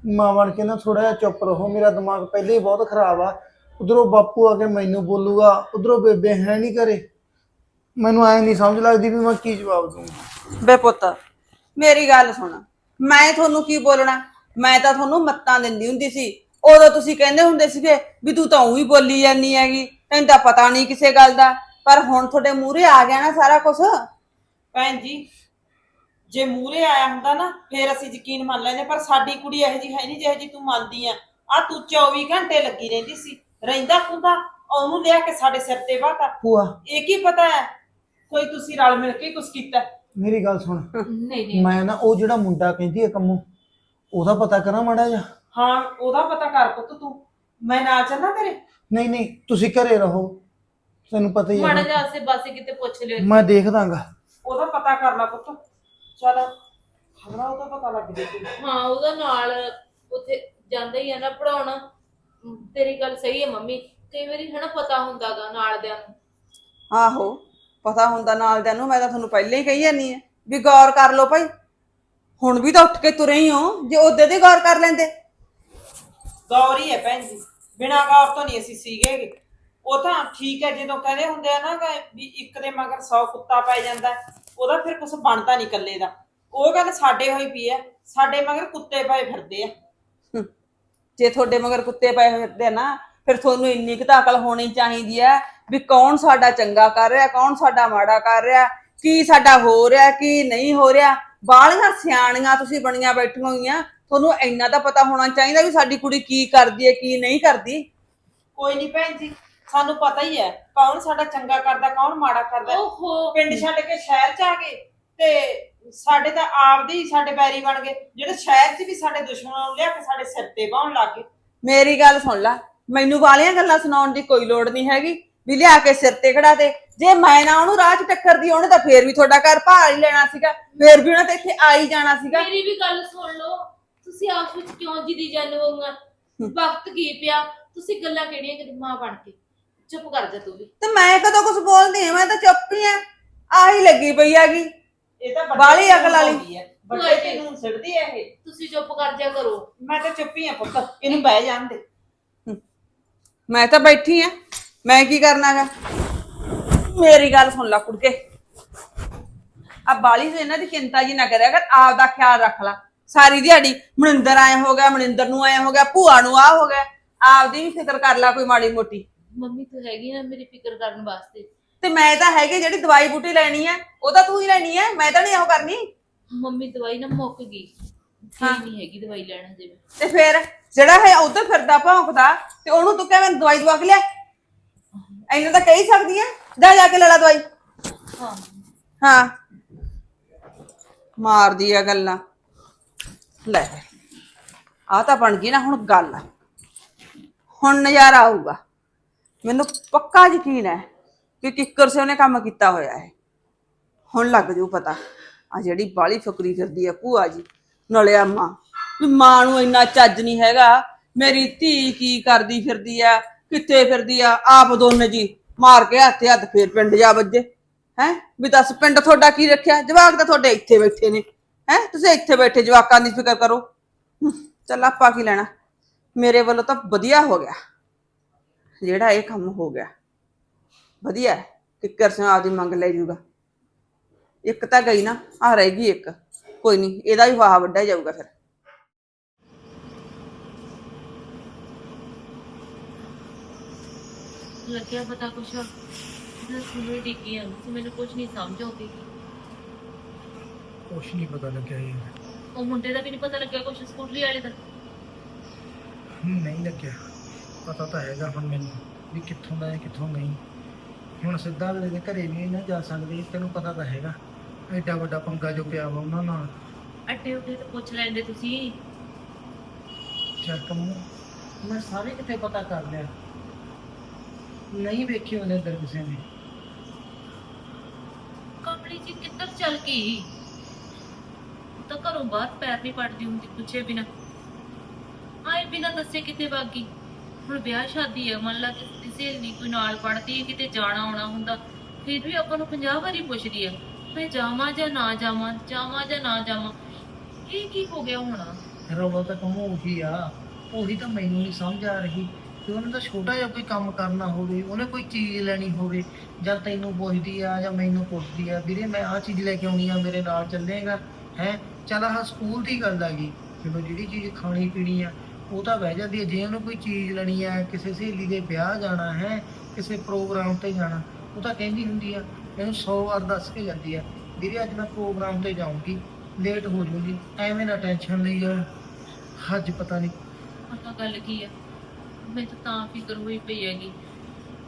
ਮਾਂ ਬਣ ਕੇ ਨਾ ਥੋੜਾ ਜਿਹਾ ਚੁੱਪ ਰਹੋ ਮੇਰਾ ਦਿਮਾਗ ਪਹਿਲੇ ਹੀ ਬਹੁਤ ਖਰਾਬ ਆ। ਉਧਰੋਂ ਬਾਪੂ ਆ ਕੇ ਮੈਨੂੰ ਬੋਲੂਗਾ ਉਧਰੋਂ ਬੇਬੇ ਹੈ ਨਹੀਂ ਘਰੇ। ਮੈਨੂੰ ਐ ਨਹੀਂ ਸਮਝ ਲੱਗਦੀ ਵੀ ਮੈਂ ਕੀ ਜਵਾਬ ਦੂੰਗਾ ਬੇ ਪੁੱਤ ਮੇਰੀ ਗੱਲ ਸੁਣ। ਮੈਂ ਤੁਹਾਨੂੰ ਕੀ ਬੋਲਣਾ? ਮੈਂ ਤਾਂ ਤੁਹਾਨੂੰ ਮੱਤਾਂ ਦਿੰਦੀ ਹੁੰਦੀ ਸੀ। ਉਦੋਂ ਤੁਸੀਂ ਕਹਿੰਦੇ ਹੁੰਦੇ ਸੀਗੇ ਵੀ ਤੂੰ ਤਾਂ ਉਹੀ ਬੋਲੀ ਜਾਂਦੀ ਹੈਗੀ। ਤੈਨੂੰ ਤਾਂ ਪਤਾ ਨਹੀਂ ਕਿਸੇ ਗੱਲ ਦਾ। ਪਰ ਹੁਣ ਤੁਹਾਡੇ ਮੂਹਰੇ ਆ ਗਿਆ ਨਾ ਸਾਰਾ ਕੁਝ ਭੈਣ ਜੀ ਜੇ ਮੂਰੇ ਆਇਆ ਹੁੰਦਾ ਨਾ ਫੇਰ ਅਸੀਂ ਯਕੀਨ ਮੰਨ ਲੈਂਦੇ ਪਰ ਸਾਡੀ ਕੁੜੀ ਇਹੋ ਜੀ ਹੈ ਨਹੀਂ ਜਿਹੋ ਜੀ ਤੂੰ ਮੰਨਦੀ ਆ। ਆ ਤੂੰ 24 ਘੰਟੇ ਲੱਗੀ ਰਹਿੰਦੀ ਸੀ। ਰਹਿੰਦਾ ਹੁੰਦਾ ਉਹਨੂੰ ਲਿਆ ਕੇ ਸਾਡੇ ਸਿਰ ਤੇ ਬਾਤਾ ਭੂਆ। ਇਹ ਕੀ ਪਤਾ ਹੈ? ਕੋਈ ਤੁਸੀਂ ਰਲ ਮਿਲ ਕੇ ਕੁਝ ਕੀਤਾ ਮੇਰੀ ਗੱਲ ਸੁਣ। ਨਹੀਂ ਨਹੀਂ। ਮੈਂ ਨਾ ਉਹ ਜਿਹੜਾ ਮੁੰਡਾ ਕਹਿੰਦੀ ਹੈ ਕੰਮੂ ਉਹਦਾ ਪਤਾ ਕਰਾਂ ਮਾੜਾ ਜਿਹਾ? ਹਾਂ ਉਹਦਾ ਪਤਾ ਕਰ ਪੁੱਤ ਤੂੰ। ਮੈਂ ਨਾਲ ਚੱਲਾਂ ਤੇਰੇ ਨਹੀਂ ਨਹੀਂ ਤੁਸੀਂ ਘਰੇ ਰਹੋ। ਤੈਨੂੰ ਪਤਾ ਹੀ ਮਾੜਾ ਹੈ ਜਿਹਾ ਆਸੇ ਪਾਸੇ ਕਿਤੇ ਪੁੱਛ ਲਿਓ। ਮੈਂ ਦੇਖ ਦਾਂਗਾ ਉਹਦਾ ਪਤਾ ਕਰ ਲੈ ਪੁੱਤ। ਚੱਲ ਖਬਰਾਂ ਉਹਦਾ ਪਤਾ ਲੱਗ ਜੇ ਹਾਂ ਉਹਦਾ ਨਾਲ ਉੱਥੇ ਜਾਂਦਾ ਹੀ ਆ ਨਾ ਪੜਾਉਣ ਤੇਰੀ ਗੱਲ ਸਹੀ ਹੈ ਮੰਮੀ ਕਈ ਵਾਰੀ ਹਨਾ ਪਤਾ ਹੁੰਦਾਗਾ ਨਾਲ ਦਿਆਂ ਨੂੰ। ਆਹੋ ਪਤਾ ਹੁੰਦਾ ਨਾਲ ਦਿਆਂ ਨੂੰ ਮੈਂ ਤਾਂ ਤੁਹਾਨੂੰ ਪਹਿਲਾਂ ਹੀ ਕਹੀ ਜਾਨੀ ਆ ਵੀ ਗੌਰ ਕਰ ਲਓ ਭਾਈ। ਹੁਣ ਵੀ ਤਾਂ ਉੱਠ ਕੇ ਤੁਰੇ ਹੀ ਹੋ ਜੇ ਉਹਦੇ ਦੀ ਗੌਰ ਕਰ ਲੈਂਦੇ। ਗੌਰ ਹੀ ਹੈ ਭੈਣ ਜੀ ਬਿਨਾਂ ਗੌਰ ਤੋਂ ਨਹੀਂ ਅਸੀਂ ਸੀਗੇਗੇ ਉਹ ਤਾਂ ਠੀਕ ਹੈ ਜਦੋਂ ਕਹਿੰਦੇ ਹੁੰਦੇ ਆ ਨਾ ਕਿ ਵੀ ਇੱਕ ਦੇ ਮਗਰ 100 ਕੁੱਤਾ ਪੈ ਜਾਂਦਾ ਉਹਦਾ ਫਿਰ ਕੁਝ ਬਣਦਾ ਨਹੀਂ ਇਕੱਲੇ ਦਾ। ਉਹ ਗੱਲ ਸਾਡੇ ਹੋਈ ਪਈ ਹੈ ਸਾਡੇ ਮਗਰ ਕੁੱਤੇ ਪਏ ਫਿਰਦੇ ਆ। ਜੇ ਤੁਹਾਡੇ ਮਗਰ ਕੁੱਤੇ ਪਏ ਫਿਰਦੇ ਆ ਨਾ ਫਿਰ ਤੁਹਾਨੂੰ ਇੰਨੀ ਕੁ ਤਾਂ ਅਕਲ ਹੋਣੀ ਚਾਹੀਦੀ ਹੈ ਵੀ ਕੌਣ ਸਾਡਾ ਚੰਗਾ ਕਰ ਰਿਹਾ ਕੌਣ ਸਾਡਾ ਮਾੜਾ ਕਰ ਰਿਹਾ ਕੀ ਸਾਡਾ ਹੋ ਰਿਹਾ ਕੀ ਨਹੀਂ ਹੋ ਰਿਹਾ। ਬਾਹਲੀਆਂ ਸਿਆਣੀਆਂ ਤੁਸੀਂ ਬਣੀਆਂ ਬੈਠੀਆਂ ਹੋਈਆਂ ਤੁਹਾਨੂੰ ਇੰਨਾ ਤਾਂ ਪਤਾ ਹੋਣਾ ਚਾਹੀਦਾ ਵੀ ਸਾਡੀ ਕੁੜੀ ਕੀ ਕਰਦੀ ਹੈ ਕੀ ਨਹੀਂ ਕਰਦੀ। ਕੋਈ ਨਹੀਂ ਭੈਣ ਜੀ ਸਾਨੂੰ ਪਤਾ ਹੀ ਹੈ ਕੌਣ ਸਾਡਾ ਚੰਗਾ ਕਰਦਾ ਕੌਣ ਮਾੜਾ ਕਰਦਾ। ਓਹੋ। ਪਿੰਡ ਛੱਡ ਕੇ ਸ਼ਹਿਰ ਚ ਆ ਗਏ। ਤੇ ਸਾਡੇ ਤਾਂ ਆਪਦੇ ਹੀ ਸਾਡੇ ਬੈਰੀ ਬਣ ਗਏ। ਜਿਹੜੇ ਸ਼ਹਿਰ 'ਚ ਵੀ ਸਾਡੇ ਦੁਸ਼ਮਣਾਂ ਨੂੰ ਲਿਆ ਕੇ ਸਾਡੇ ਸਿਰ ਤੇ ਬਾਹਣ ਲੱਗ ਗਏ। ਮੇਰੀ ਗੱਲ ਸੁਣ ਲੈ ਮੈਨੂੰ ਵਾਲੀਆਂ ਗੱਲਾਂ ਸੁਣਾਉਣ ਦੀ ਕੋਈ ਲੋੜ ਨਹੀਂ ਹੈਗੀ ਵੀ ਲਿਆ ਕੇ ਸਿਰ ਤੇ ਖੜਾ ਤੇ ਜੇ ਮੈਂ ਨਾ ਉਹਨੂੰ ਰਾਹ 'ਚ ਟੱਕਰਦੀ ਉਹਨੇ ਤਾਂ ਫੇਰ ਵੀ ਤੁਹਾਡਾ ਘਰ ਭਾਲ ਹੀ ਲੈਣਾ ਸੀਗਾ ਫੇਰ ਵੀ ਉਹਨੇ ਤਾਂ ਇੱਥੇ ਆ ਹੀ ਜਾਣਾ ਸੀਗਾ। ਮੇਰੀ ਵੀ ਗੱਲ ਸੁਣ ਲਓ ਤੁਸੀਂ ਆਪਸ ਵਿੱਚ ਕਿਉਂ ਜਿੱਦੀ ਜਾਂਦੇ ਹੋਗਾ ਵਕਤ ਕੀ ਪਿਆ? ਤੁਸੀਂ ਗੱਲਾਂ ਕਿਹੜੀਆਂ ਕਰੀ ਮਾਂ ਬਣ ਕੇ? ਚੁੱਪ ਕਰ ਜਾ ਤੂੰ ਵੀ। ਤੇ ਮੈਂ ਕਦੋਂ ਕੁਝ ਬੋਲਦੀ ਆ? ਮੈਂ ਤਾਂ ਚੁੱਪ ਹੀ ਆ। ਆਹੀ ਲੱਗੀ ਪਈ ਹੈਗੀ। ਇਹ ਤਾਂ ਬਾਹਲੀ ਅਕਲ ਵਾਲੀ। ਵੱਡੇ ਤੇ ਨੂੰ ਸਿੱਟਦੀ ਹੈ ਇਹ। ਤੁਸੀਂ ਚੁੱਪ ਕਰ ਜਾ ਕਰੋ। ਮੈਂ ਤਾਂ ਚੁੱਪ ਆ ਪੁੱਤ। ਇਹਨੂੰ ਬਹਿ ਜਾਣ ਦੇ। ਮੈਂ ਤਾਂ ਬੈਠੀ ਆ ਮੈਂ ਕੀ ਕਰਨਾਗਾ? ਮੇਰੀ ਗੱਲ ਸੁਣ ਲੈ ਕੁੜਕੇ। ਆ ਬਾਲੀ ਤੋਂ ਇਹਨਾਂ ਦੀ ਚਿੰਤਾ ਜੀ ਨਾ ਕਰਿਆ ਕਰ। ਆਪ ਦਾ ਖਿਆਲ ਰੱਖ ਲੈ। ਸਾਰੀ ਦਿਹਾੜੀ ਮਨਿੰਦਰ ਆਏ ਹੋ ਗਿਆ ਮਨਿੰਦਰ ਨੂੰ ਆਏ ਹੋ ਗਿਆ ਭੂਆ ਨੂੰ ਆ ਹੋ ਗਿਆ। ਆਪਦੀ ਵੀ ਫਿਕਰ ਕਰ ਲੈ ਕੋਈ ਮਾੜੀ ਮੋਟੀ। ਮੰਮੀ ਤੂੰ ਹੈਗੀ ਨਾ ਮੇਰੀ ਫਿਕਰ ਕਰਨ ਵਾਸਤੇ। ਤੇ ਮੈਂ ਤਾਂ ਹੈਗੀ ਜਿਹੜੀ ਦਵਾਈ ਬੂਟੀ ਲੈਣੀ ਹੈ ਉਹ ਤਾਂ ਤੂੰ ਹੀ ਲੈਣੀ ਹੈ ਮੈਂ ਤਾਂ ਨਹੀਂ ਇਹੋ ਕਰਨੀ। ਮੰਮੀ ਦਵਾਈ ਨਾ ਮੁੱਕ ਗਈ। ਹਾਂ। ਹਾਂ। ਨਹੀਂ ਹੈਗੀ ਦਵਾਈ ਲੈਣ ਹਜੇ। ਵੀ ਤੇ ਫਿਰ ਜਿਹੜਾ ਹੈ ਉਧਰ ਫਿਰਦਾ ਭੌਂਕਦਾ ਤੇ ਉਹਨੂੰ ਤੂੰ ਕਿਵੇਂ ਦਵਾਈ ਦਵਾ ਕੇ ਲਿਆ? ਐਨੂੰ ਤਾਂ ਕਹਿ ਹੀ ਸਕਦੀ ਆ ਜਾ ਜਾ ਕੇ ਲੈ ਲੈ ਦਵਾਈ। ਹਾਂ। ਹਾਂ। ਮਾਰਦੀ ਆ ਗੱਲਾਂ ਲੈ ਆ ਤਾਂ ਬਣ ਗਈ ਨਾ ਹੁਣ ਗੱਲ। ਹੁਣ ਨਜ਼ਾਰਾ ਆਊਗਾ। ਮੈਨੂੰ ਪੱਕਾ ਯਕੀਨ ਹੈ ਕਿ ਕਿੱਕਰ ਸੇ ਉਹਨੇ ਕੰਮ ਕੀਤਾ ਹੋਇਆ ਹੈ। ਹੁਣ ਲੱਗ ਜੂ ਪਤਾ। ਆ ਜਿਹੜੀ ਬਾਲੀ ਫਕਰੀ ਫਿਰਦੀ ਆ ਭੂਆ ਜੀ, ਨਾਲੇ ਆ ਮਾਂ। ਵੀ ਮਾਂ ਨੂੰ ਇੰਨਾ ਚੱਜ ਨਹੀਂ ਹੈਗਾ, ਮੇਰੀ ਧੀ ਕੀ ਕਰਦੀ ਫਿਰਦੀ ਆ, ਕਿੱਥੇ ਫਿਰਦੀ ਆ, ਆਪ ਦੋਨੇ ਜੀ ਮਾਰ ਕੇ ਹੱਥੇ ਹੱਥ ਫੇਰ ਪਿੰਡ ਜਾ ਵੱਜੇ। ਹੈ? ਵੀ ਦੱਸ ਪਿੰਡ ਤੁਹਾਡਾ ਕੀ ਰੱਖਿਆ? ਜਵਾਕ ਤਾਂ ਤੁਹਾਡੇ ਇੱਥੇ ਬੈਠੇ ਨੇ। ਹੈ? ਤੁਸੀਂ ਇੱਥੇ ਬੈਠੇ ਜਵਾਕਾਂ ਦੀ ਫਿਕਰ ਕਰੋ। ਚੱਲ ਆਪਾਂ ਕੀ ਲੈਣਾ? ਮੇਰੇ ਵੱਲੋਂ ਤਾਂ ਵਧੀਆ ਹੋ ਗਿਆ। ਜਿਹੜਾ ਇਹ ਕੰਮ ਹੋ ਗਿਆ। ਵਧੀਆ ਹੈ। ਕਿੱਕਰ ਸਿੰਘ ਆਪਦੀ ਮੰਗ ਲੈ ਜੂਗਾ। ਇੱਕ ਤਾਂ ਗਈ ਨਾ ਆ ਰਹੇਗੀ ਇੱਕ। ਕੋਈ ਨਹੀਂ ਇਹਦਾ ਵੀ ਵਾਹ ਵੱਡਾ ਜਾਊਗਾ ਫਿਰ। ਲੱਗਿਆ ਪਤਾ ਕੁਛ? ਜਦੋਂ ਸੁਣੀ ਡਿੱਗੀ ਆ ਸੀ ਮੈਨੂੰ ਕੁਛ ਨਹੀਂ ਸਮਝ ਆਉਂਦੀ ਕੁਛ ਨਹੀਂ ਪਤਾ ਲੱਗਿਆ ਇਹ ਉਹ ਮੁੰਡੇ ਦਾ ਵੀ ਨਹੀਂ ਪਤਾ ਲੱਗਿਆ ਕੁਛ ਸਕੂਟਰੀ ਵਾਲੇ ਦਾ? ਨਹੀਂ ਲੱਗਿਆ। ਪਤਾ ਤਾਂ ਹੈਗਾ ਹੁਣ ਮੈਨੂੰ ਵੀ ਕਿੱਥੋਂ ਦਾ ਹੈ ਕਿੱਥੋਂ ਨਹੀਂ। ਹੁਣ ਸਿੱਧਾ ਅਗਲੇ ਦੇ ਘਰੇ ਵੀ ਨਾ ਜਾ ਸਕਦੇ ਤੈਨੂੰ ਪਤਾ ਤਾਂ ਹੈਗਾ। ਐਡਾ ਵੱਡਾ ਪੰਗਾ ਜੋ ਪਿਆ ਵਾ ਉਹਨਾਂ ਨਾਲ। ਅੱਡੇ ਉੱਤੇ ਤਾਂ ਪੁੱਛ ਲੈਂਦੇ ਤੁਸੀਂ। ਚੱਕ ਮੂੰਹ। ਮੈਂ ਸਾਰੇ ਕਿਤੇ ਪਤਾ ਕਰ ਲਿਆ। ਨਹੀਂ ਵੇਖੀ ਉਹਨੇ ਅੰਦਰ ਕਿਸੇ ਨੇ। ਕਮਲੀ ਜੀ ਕਿੱਧਰ ਚੱਲ ਗਈ? ਉਹ ਤਾਂ ਘਰੋਂ ਬਾਹਰ ਪੈਰ ਨਹੀਂ ਪੜਦੀ ਹੁੰਦੀ ਪੁੱਛੇ ਬਿਨਾ। ਆਏ ਬਿਨਾ ਦੱਸੇ ਕਿਤੇ ਬਾਗੀ ਹੁਣ ਵਿਆਹ ਸ਼ਾਦੀ ਹੈ ਮੰਨ ਲਾ ਕਿ ਕਿਸੇ ਨਹੀਂ ਕੋਈ ਨਾਲ ਪੜਦੀ ਹੈ ਕਿਤੇ ਜਾਣਾ ਆਉਣਾ ਹੁੰਦਾ, ਫਿਰ ਵੀ ਆਪਾਂ ਨੂੰ 50 ਵਾਰੀ ਪੁੱਛਦੀ ਹੈ ਮੈਂ ਜਾਵਾਂ ਜਾਂ ਨਾ ਜਾਵਾਂ ਜਾਵਾਂ ਜਾਂ ਨਾ ਜਾਵਾਂ, ਇਹ ਕੀ ਹੋ ਗਿਆ ਹੁਣ? ਰੌਲਾ ਤਾਂ ਕਮੋ ਉਹੀ ਆ, ਉਹੀ ਤਾਂ ਮੈਨੂੰ ਨਹੀਂ ਸਮਝ ਆ ਰਹੀ ਕਿ ਉਹਨੇ ਤਾਂ ਛੋਟਾ ਜਿਹਾ ਕੋਈ ਕੰਮ ਕਰਨਾ ਹੋਵੇ, ਉਹਨੇ ਕੋਈ ਚੀਜ਼ ਲੈਣੀ ਹੋਵੇ, ਜਾਂ ਤੈਨੂੰ ਪੁੱਛਦੀ ਆ, ਜਾਂ ਮੈਨੂੰ ਪੁੱਛਦੀ ਆ, ਵੀਰੇ ਮੈਂ ਆਹ ਚੀਜ਼ ਲੈ ਕੇ ਆਉਣੀ ਆ, ਮੇਰੇ ਨਾਲ ਚੱਲੇਗਾ, ਹੈ? ਚੱਲ ਆਹ ਸਕੂਲ ਦੀ ਗੱਲ ਆ ਗਈ, ਚਲੋ ਜਿਹੜੀ ਚੀਜ਼ ਖਾਣੀ ਪੀਣੀ ਆ ਉਹ ਤਾਂ ਬਹਿ ਜਾਂਦੀ ਹੈ। ਜੇ ਉਹਨੂੰ ਕੋਈ ਚੀਜ਼ ਲੈਣੀ ਆ ਕਿਸੇ ਸਹੇਲੀ ਦੇ ਵਿਆਹ ਜਾਣਾ ਹੈ, ਕਿਸੇ ਪ੍ਰੋਗਰਾਮ ਤੇ ਜਾਣਾ, ਉਹ ਤਾਂ ਕਹਿੰਦੀ ਹੁੰਦੀ ਆ, ਇਹਨੂੰ 100 ਵਾਰ ਦੱਸ ਕੇ ਜਾਂਦੀ ਆ, ਵੀਰੇ, ਅੱਜ ਮੈਂ ਪ੍ਰੋਗਰਾਮ ਤੇ ਜਾਊਂਗੀ ਲੇਟ ਹੋ ਜਾਊਂਗੀ, ਐਵੇਂ ਨਾ ਟੈਨਸ਼ਨ ਲਈ ਜਾ। ਅੱਜ ਪਤਾ ਨਹੀਂ ਪਤਾ ਗੱਲ ਕੀ ਆ? ਮੈਨੂੰ ਤਾਂ ਤਾਂ ਫਿਕਰ ਹੋਈ ਪਈ ਹੈਗੀ।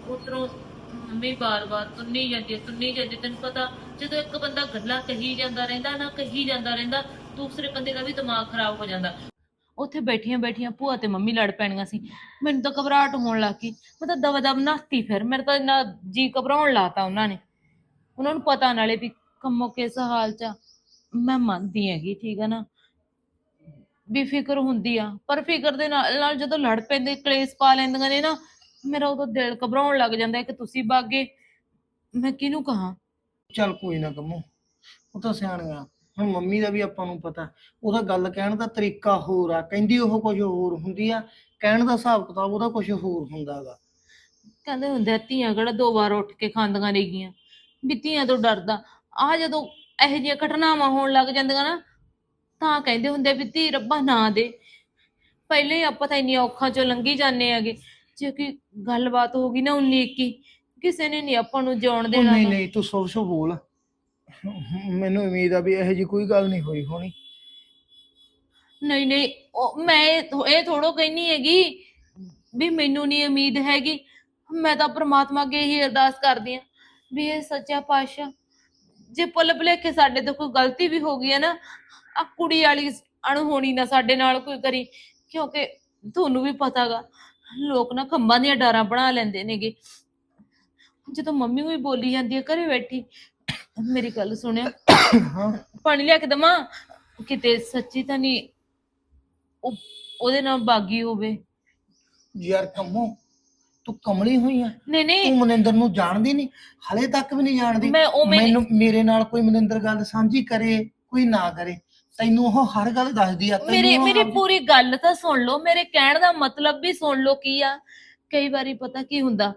ਉਧਰੋਂ ਮੰਮੀ ਬਾਰ-ਬਾਰ ਤੁੰਨੀ ਜਾਂਦੀ ਹੈ ਤੁੰਨੀ ਜਾਂਦੀ ਹੈ। ਤੈਨੂੰ ਪਤਾ, ਜਦੋਂ ਇੱਕ ਬੰਦਾ ਗੱਲਾਂ ਕਹੀ ਜਾਂਦਾ ਰਹਿੰਦਾ ਨਾ, ਕਹੀ ਜਾਂਦਾ ਰਹਿੰਦਾ, ਦੂਸਰੇ ਬੰਦੇ ਦਾ ਵੀ ਦਿਮਾਗ ਖਰਾਬ ਹੋ ਜਾਂਦਾ। ਉੱਥੇ ਬੈਠੀਆਂ ਬੈਠੀਆਂ ਭੂਆ ਤੇ ਮੰਮੀ ਲੜ ਪੈਣੀਆਂ ਸੀ। ਮੈਨੂੰ ਤਾਂ ਘਬਰਾਹਟ ਹੋਣ ਲੱਗ ਗਈ। ਮੈਂ ਤਾਂ ਦਵਾ ਦਵ ਨਹਾਤੀ ਫਿਰ। ਮੇਰੇ ਤਾਂ ਇੰਨਾ ਜੀ ਘਬਰਾਉਣ ਲਾਤਾ ਉਹਨਾਂ ਨੇ। ਉਹਨਾਂ ਨੂੰ ਪਤਾ ਨਾਲੇ ਵੀ ਕੰਮੋ ਕਿਸ ਹਾਲ ਚ ਆ। ਮੈਂ ਮੰਨਦੀ ਹੈਗੀ, ਠੀਕ ਹੈ ਨਾ? ਵੀ ਫਿਕਰ ਹੁੰਦੀ ਆ। ਪਰ ਫਿਕਰ ਦੇ ਨਾਲ ਨਾਲ ਜਦੋਂ ਲੜ ਪੈਂਦੇ, ਕਲੇਸ਼ ਪਾ ਲੈਂਦੀਆਂ ਨੇ ਨਾ, ਮੇਰਾ ਉਦੋਂ ਦਿਲ ਘਬਰਾਉਣ ਲੱਗ ਜਾਂਦਾ ਕਿ ਤੁਸੀਂ ਬਾਗੇ, ਮੈਂ ਕਿਹਨੂੰ ਕਹਾਂ? ਚੱਲ ਕੋਈ ਨਾ ਕੰਮੋ। ਉਹ ਤਾਂ ਸਿਆਣੀਆਂ। ਹੁਣ ਮੰਮੀ ਦਾ ਵੀ ਆਪਾਂ ਨੂੰ ਪਤਾ ਉਹਦਾ ਗੱਲ ਕਹਿਣ ਦਾ ਤਰੀਕਾ ਹੋਰ ਆ ਕਹਿੰਦੀ ਉਹ ਕੁਝ ਹੋਰ ਹੁੰਦੀ ਆ ਕਹਿਣ ਦਾ ਹਿਸਾਬ ਕਿਤਾਬ ਉਹਦਾ ਕੁਝ ਹੋਰ ਹੁੰਦਾਗਾ ਕਹਿੰਦੇ ਹੁੰਦੇ ਆ ਧੀਆਂ ਕਿਹੜਾ ਦੋ ਵਾਰ ਉੱਠ ਕੇ ਖਾਂਦੀਆਂ ਨੇਗੀਆਂ ਵੀ ਧੀਆਂ ਤੋਂ ਡਰਦਾ ਆ ਜਦੋਂ ਇਹੋ ਜਿਹੀਆਂ ਘਟਨਾਵਾਂ ਹੋਣ ਲੱਗ ਜਾਂਦੀਆਂ ਨਾ ਤਾਂ ਕਹਿੰਦੇ ਹੁੰਦੇ ਆ ਵੀ ਧੀ ਰੱਬਾ ਨਾ ਦੇ। ਪਹਿਲੇ ਆਪਾਂ ਤਾਂ ਇੰਨੀਆਂ ਔਖਾਂ ਚੋਂ ਲੰਘੀ ਜਾਂਦੇ ਆਗੇ ਜੇ ਕੋਈ ਗੱਲਬਾਤ ਹੋ ਗਈ ਨਾ 19 21 ਕਿਸੇ ਨੇ ਨਹੀਂ ਆਪਾਂ ਨੂੰ ਜਿਉਣ ਉਹ ਦੇਣਾ ਨਹੀਂ। ਨਹੀਂ ਤੂੰ ਸੌ ਸੌ ਬੋਲ। ਮੈਨੂੰ ਉਮੀਦ ਆ ਵੀ ਇਹੋ ਜੀ ਕੋਈ ਗੱਲ ਨਹੀਂ ਹੋਈ ਹੋਣੀ। ਨਹੀਂ ਨਹੀਂ, ਉਹ ਮੈਂ ਇਹ ਇਹ ਥੋੜੋ ਕਹਿਨੀ ਹੈਗੀ ਵੀ ਮੈਨੂੰ ਨਹੀਂ ਉਮੀਦ ਹੈਗੀ। ਮੈਂ ਤਾਂ ਪ੍ਰਮਾਤਮਾ ਅੱਗੇ ਹੀ ਅਰਦਾਸ ਕਰਦੀ ਆ ਵੀ ਇਹ ਸੱਚਾ ਪਾਤਸ਼ਾਹ, ਜੇ ਪੁੱਲ ਭੁਲੇਖੇ ਸਾਡੇ ਤੋਂ ਕੋਈ ਗਲਤੀ ਵੀ ਹੋ ਗਈ ਹੈ ਨਾ ਆ ਕੁੜੀ ਵਾਲੀ ਅਣਹੋਣੀ ਨਾ ਸਾਡੇ ਨਾਲ ਕੋਈ ਕਰੀ, ਕਿਉਂਕਿ ਤੁਹਾਨੂੰ ਵੀ ਪਤਾਗਾ, ਲੋਕ ਨਾ ਖੰਭਾਂ ਦੀਆਂ ਡਾਰਾਂ ਬਣਾ ਲੈਂਦੇ ਨੇਗੇ। ਜਦੋਂ ਮੰਮੀ ਵੀ ਬੋਲੀ ਜਾਂਦੀ ਹੈ, ਘਰੇ ਬੈਠੀ ਮੇਰੀ ਗੱਲ ਸੁਣਿਆ ਹਾਂ। ਪਾਣੀ ਲਿਆ ਕੇ ਦਵਾਂ? ਕਿਤੇ ਸੱਚੀ ਤਾਂ ਨਹੀਂ ਉਹ ਉਹਦੇ ਨਾਲ ਬਾਗੀ ਹੋਵੇ। ਯਾਰ ਕੰਮੋ ਤੂੰ ਕਮਲੀ ਹੋਈ ਆ। ਨਹੀਂ ਨਹੀਂ। ਤੂੰ ਮਨਿੰਦਰ ਨੂੰ ਜਾਣਦੀ ਨਹੀਂ ਹਲੇ ਤੱਕ ਵੀ ਨਹੀਂ ਜਾਣਦੀ। ਮੈਂ ਉਹ ਮੈਨੂੰ ਮੇਰੇ ਨਾਲ ਕੋਈ ਮਨਿੰਦਰ ਗੱਲ ਸਾਂਝੀ ਕਰੇ ਕੋਈ ਨਾ ਕਰੇ। ਤੈਨੂੰ ਉਹ ਹਰ ਗੱਲ ਦੱਸਦੀ ਆ ਤੈਨੂੰ ਮੇਰੀ ਉਹ ਮੇਰੀ ਆਪਦੀ- ਪੂਰੀ ਗੱਲ ਤਾਂ ਸੁਣ ਲਓ। ਮੇਰੇ ਕਹਿਣ ਦਾ ਮਤਲਬ ਵੀ ਸੁਣ ਲਓ ਕੀ ਆ। ਕਈ ਵਾਰੀ ਪਤਾ ਕੀ ਹੁੰਦਾ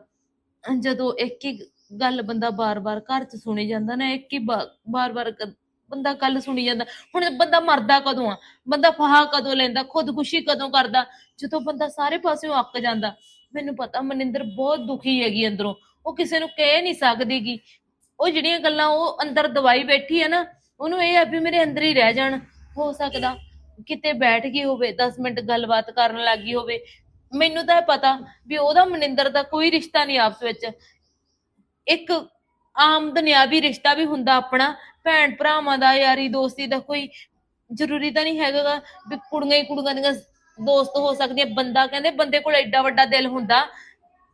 ਜਦੋਂ ਇੱਕ ਹੀ ਗੱਲ ਬੰਦਾ ਬਾਰ-ਬਾਰ ਘਰ 'ਚ ਸੁਣੀ ਜਾਂਦਾ ਨਾ, ਇੱਕ ਹੀ ਬਾਰ-ਬਾਰ ਬੰਦਾ ਗੱਲ ਸੁਣੀ ਜਾਂਦਾ। ਹੁਣ ਬੰਦਾ ਮਰਦਾ ਕਦੋਂ ਆ? ਬੰਦਾ ਫਾਹਾ ਕਦੋਂ ਲੈਂਦਾ? ਖੁਦਕੁਸ਼ੀ ਕਦੋਂ ਕਰਦਾ? ਜਦੋਂ ਬੰਦਾ ਸਾਰੇ ਪਾਸਿਓਂ ਅੱਕ ਜਾਂਦਾ, ਮੈਨੂੰ ਪਤਾ ਮਨਿੰਦਰ ਬਹੁਤ ਦੁਖੀ ਹੈਗੀ ਅੰਦਰੋਂ। ਉਹ ਕਿਸੇ ਨੂੰ ਕਹਿ ਨਹੀਂ ਸਕਦੀਗੀ। ਉਹ ਜਿਹੜੀਆਂ ਗੱਲਾਂ ਉਹ ਅੰਦਰ ਦਵਾਈ ਬੈਠੀ ਹੈ ਨਾ, ਉਹਨੂੰ ਇਹ ਆ ਵੀ ਮੇਰੇ ਅੰਦਰ ਹੀ ਰਹਿ ਜਾਣ। ਹੋ ਸਕਦਾ ਕਿਤੇ ਬੈਠ ਗਈ ਹੋਵੇ 10 ਮਿੰਟ ਗੱਲਬਾਤ ਕਰਨ ਲੱਗੀ ਹੋਵੇ। ਮੈਨੂੰ ਤਾਂ ਪਤਾ ਵੀ ਉਹਦਾ ਮਨਿੰਦਰ ਦਾ ਕੋਈ ਰਿਸ਼ਤਾ ਨਹੀਂ ਆਪਸ ਵਿੱਚ। ਇੱਕ ਆਮ ਦੁਨਿਆਵੀ ਰਿਸ਼ਤਾ ਵੀ ਹੁੰਦਾ ਆਪਣਾ, ਭੈਣ ਭਰਾਵਾਂ ਦਾ, ਯਾਰੀ ਦੋਸਤੀ ਦਾ, ਕੋਈ ਜ਼ਰੂਰੀ ਤਾਂ ਨਹੀਂ ਹੈਗਾ ਗਾ ਵੀ ਕੁੜੀਆਂ ਹੀ ਕੁੜੀਆਂ ਦੀਆਂ ਦੋਸਤ ਹੋ ਸਕਦੀਆਂ। ਬੰਦਾ ਕਹਿੰਦੇ ਬੰਦੇ ਕੋਲ ਐਡਾ ਵੱਡਾ ਦਿਲ ਹੁੰਦਾ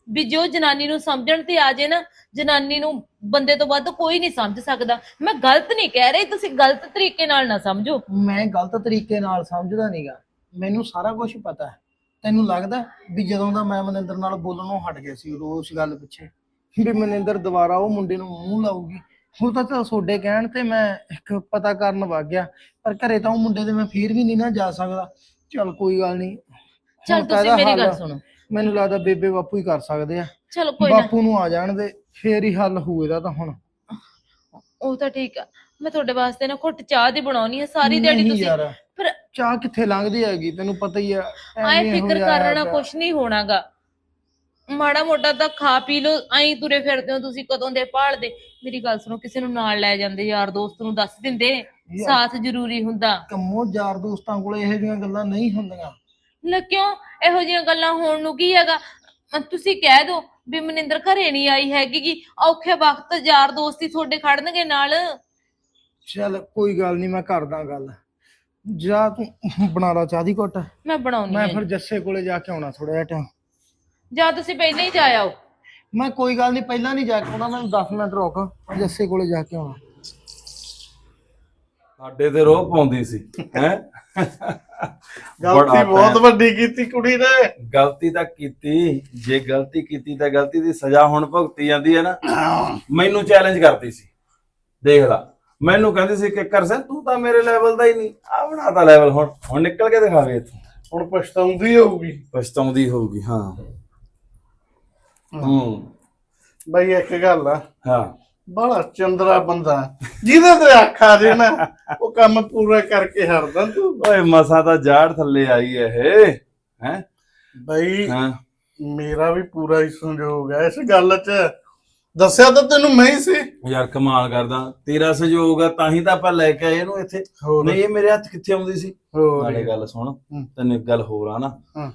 ਵੀ ਜੋ ਜਨਾਨੀ ਨੂੰ ਸਮਝਣ ਤੇ ਆ ਜੇ ਨਾ, ਜਨਾਨੀ ਨੂੰ ਬੰਦੇ ਤੋਂ ਵੱਧ ਕੋਈ ਨਹੀਂ ਸਮਝ ਸਕਦਾ। ਮੈਂ ਗਲਤ ਨਹੀਂ ਕਹਿ ਰਹੀ, ਤੁਸੀਂ ਗਲਤ ਤਰੀਕੇ ਨਾਲ ਨਾ ਸਮਝੋ। ਮੈਂ ਗਲਤ ਤਰੀਕੇ ਨਾਲ ਸਮਝਦਾ ਨਹੀਂਗਾ ਮੈਨੂੰ ਸਾਰਾ ਕੁਝ ਪਤਾ ਹੈ। ਤੈਨੂੰ ਲੱਗਦਾ ਵੀ ਜਦੋਂ ਦਾ ਮੈਂ ਮਨਿੰਦਰ ਨਾਲ ਬੋਲਣੋਂ ਹਟ ਗਿਆ ਸੀ ਉਦੋਂ ਉਸ ਗੱਲ ਪਿੱਛੇ? ਵੀ ਮਨਿੰਦਰ ਦੁਬਾਰਾ ਉਹ ਮੁੰਡੇ ਨੂੰ ਮੂੰਹ ਲਾਊਗੀ। ਹੁਣ ਤਾਂ ਤਾਂ ਤੁਹਾਡੇ ਕਹਿਣ ਤੇ ਮੈਂ ਇੱਕ ਪਤਾ ਕਰਨ ਵਗ ਗਿਆ ਪਰ ਘਰੇ ਤਾਂ ਉਹ ਮੁੰਡੇ ਦੇ ਮੈਂ ਫੇਰ ਵੀ ਨਹੀਂ ਨਾ ਜਾ ਸਕਦਾ। ਚਲ ਕੋਈ ਗੱਲ ਨਹੀਂ। ਚਲ ਹੁਣ ਤਾਂ ਤੁਸੀਂ ਇਹਦਾ ਮੇਰੀ ਗੱਲ ਹੱਲ ਸੁਣੋ। ਮੈਨੂੰ ਲੱਗਦਾ ਬੇਬੇ ਬਾਪੂ ਹੀ ਕਰ ਸਕਦੇ ਆ। ਚਲੋ ਕੋਈ ਨਾ। ਬਾਪੂ ਨੂੰ ਆ ਜਾਣ ਦੇ ਫੇਰ ਹੀ ਹੱਲ ਹੋਊ ਇਹਦਾ ਤਾਂ ਹੁਣ। ਉਹ ਤਾਂ ਠੀਕ ਆ। ਮੈਂ ਤੁਹਾਡੇ ਵਾਸਤੇ ਨਾ ਘੁੱਟ ਚਾਹ ਦੀ ਬਣਾਉਣੀ ਹੈ ਸਾਰੀ ਦਿਹਾੜੀ ਨਹੀਂ ਤੁਸੀਂ ਯਾਰ ਚਾਹ ਕਿੱਥੇ ਲੰਘਦੀ ਹੈਗੀ? ਤੈਨੂੰ ਪਤਾ ਹੀ ਆ ਆਏ ਐਵੇਂ ਇਹੋ ਫਿਕਰ ਜਿਹਾ ਕਰਨਾ ਪਿਆ। ਕੁਛ ਨਹੀਂ ਹੋਣਾਗਾ। ਮਾੜਾ ਮੋਟਾ ਤਾਂ ਖਾ ਪੀ ਲਓ ਐਂ ਤੁਰੇ ਫਿਰਦੇ ਹੋ ਤੁਸੀਂ ਕਦੋਂ ਦੇ ਭਾਲਦੇ। ਮੇਰੀ ਗੱਲ ਸੁਣੋ ਕਿਸੇ ਨੂੰ ਨਾਲ ਲੈ ਜਾਂਦੇ ਯਾਰ ਦੋਸਤ ਨੂੰ ਦੱਸ ਦਿੰਦੇ ਸਾਥ ਜ਼ਰੂਰੀ ਹੁੰਦਾ। ਕੰਮੋ ਯਾਰ ਦੋਸਤਾਂ ਕੋਲੇ ਇਹੋ ਜਿਹੀਆਂ ਗੱਲਾਂ ਨਹੀਂ ਹੁੰਦੀਆਂ। ਲੈ ਕਿਉਂ? ਇਹੋ ਜਿਹੀਆਂ ਗੱਲਾਂ ਹੋਣ ਨੂੰ ਕੀ ਹੈਗਾ? ਤੁਸੀਂ ਕਹਿ ਦਿਓ ਵੀ ਮਨਿੰਦਰ ਘਰੇ ਨਹੀਂ ਆਈ ਹੈਗੀ ਗੀ। ਔਖੇ ਵਕਤ ਯਾਰ ਦੋਸਤੀ ਤੁਹਾਡੇ ਖੜਨਗੇ ਨਾਲ। ਚੱਲ ਕੋਈ ਗੱਲ ਨਹੀਂ ਮੈਂ ਕਰਦਾ ਗੱਲ। ਜਾ ਤੂੰ ਬਣਾ ਲਾ ਚਾਹ ਦੀ ਘੁੱਟ। ਮੈਂ ਬਣਾਉਣੀ ਮੈਂ ਹੈ ਫਿਰ ਜੱਸੇ ਕੋਲੇ ਜਾ ਕੇ ਆਉਣਾ ਥੋੜਾ ਜਿਹਾ ਟਾਈਮ ਜਾਂ ਤੁਸੀਂ ਪਹਿਲਾਂ ਹੀ ਜਾ ਆਓ। ਮੈਂ ਕੋਈ ਗੱਲ ਨਹੀਂ ਪਹਿਲਾਂ ਨਹੀਂ ਜਾ ਕੇ ਆਉਣਾ ਮੈਨੂੰ 10 ਮਿੰਟ ਰੁਕ। ਜੱਸੇ ਕੋਲੇ ਜਾ ਕੇ ਆਉਣਾ। ਸਾਡੇ ਤੇ ਰੋਹ ਪਾਉਂਦੀ ਸੀ ਹੈ? ਗਲਤੀ ਬਹੁਤ ਵੱਡੀ ਕੀਤੀ ਕੁੜੀ ਨੇ। ਗਲਤੀ ਤਾਂ ਕੀਤੀ ਜੇ ਗਲਤੀ ਕੀਤੀ ਤਾਂ ਗਲਤੀ ਦੀ ਸਜ਼ਾ ਹੁਣ ਭੁਗਤੀ ਜਾਂਦੀ ਹੈ ਨਾ। ਮੈਨੂੰ ਚੈਲੰਜ ਕਰਦੀ ਸੀ ਦੇਖ ਲਾ। ਮੈਨੂੰ ਕਹਿੰਦੀ ਸੀ ਕਿ ਕਰਸਨ ਤੂੰ ਤਾਂ ਮੇਰੇ ਲੈਵਲ ਦਾ ਹੀ ਨਹੀਂ ਆ ਬਣਾਤਾ ਲੈਵਲ ਹੁਣ। ਹੁਣ ਨਿਕਲ ਕੇ ਦਿਖਾਵੇ ਇੱਥੋਂ। ਹੁਣ ਪਛਤਾਉਂਦੀ ਹੋਊਗੀ। ਪਛਤਾਉਂਦੀ ਹੋਊਗੀ ਹਾਂ। ਹੂੰ। ਬਈ ਇੱਕ ਗੱਲ ਆ। ਹਾਂ। ਬੜਾ ਚੰਦਰਾ ਬੰਦਾ। ਜਿਹਦੇ ਤੇ ਅੱਖ ਆ ਜੇ ਨਾ ਉਹ ਕੰਮ ਪੂਰਾ ਕਰਕੇ ਹਰਦਾ ਤੂੰ। ਓਏ ਮਸਾ ਤਾਂ ਜਾੜ ਥੱਲੇ ਆਈ ਐ ਇਹ ਹੈ? ਬਈ ਹਾਂ। ਮੇਰਾ ਵੀ ਪੂਰਾ ਹੀ ਸੰਯੋਗ ਹੈ ਇਸ ਗੱਲ 'ਚ। ਦੱਸਿਆ ਤਾਂ ਤੈਨੂੰ ਮੈਂ ਹੀ ਸੀ। ਯਾਰ ਕਮਾਲ ਕਰਦਾ। ਤੇਰਾ ਸਹਿਯੋਗ ਆ ਤਾਂ ਹੀ ਤਾਂ ਆਪਾਂ ਲੈ ਕੇ ਆਏ ਇਹਨੂੰ ਇੱਥੇ। ਹੋਰ। ਨਹੀਂ ਇਹ ਮੇਰੇ ਹੱਥ ਕਿੱਥੇ ਆਉਂਦੀ ਸੀ? ਹੋਰ। ਨਾਲੇ ਗੱਲ ਸੁਣ। ਤੈਨੂੰ ਇੱਕ ਗੱਲ ਹੋਰ ਆ ਨਾ। ਹਾਂ।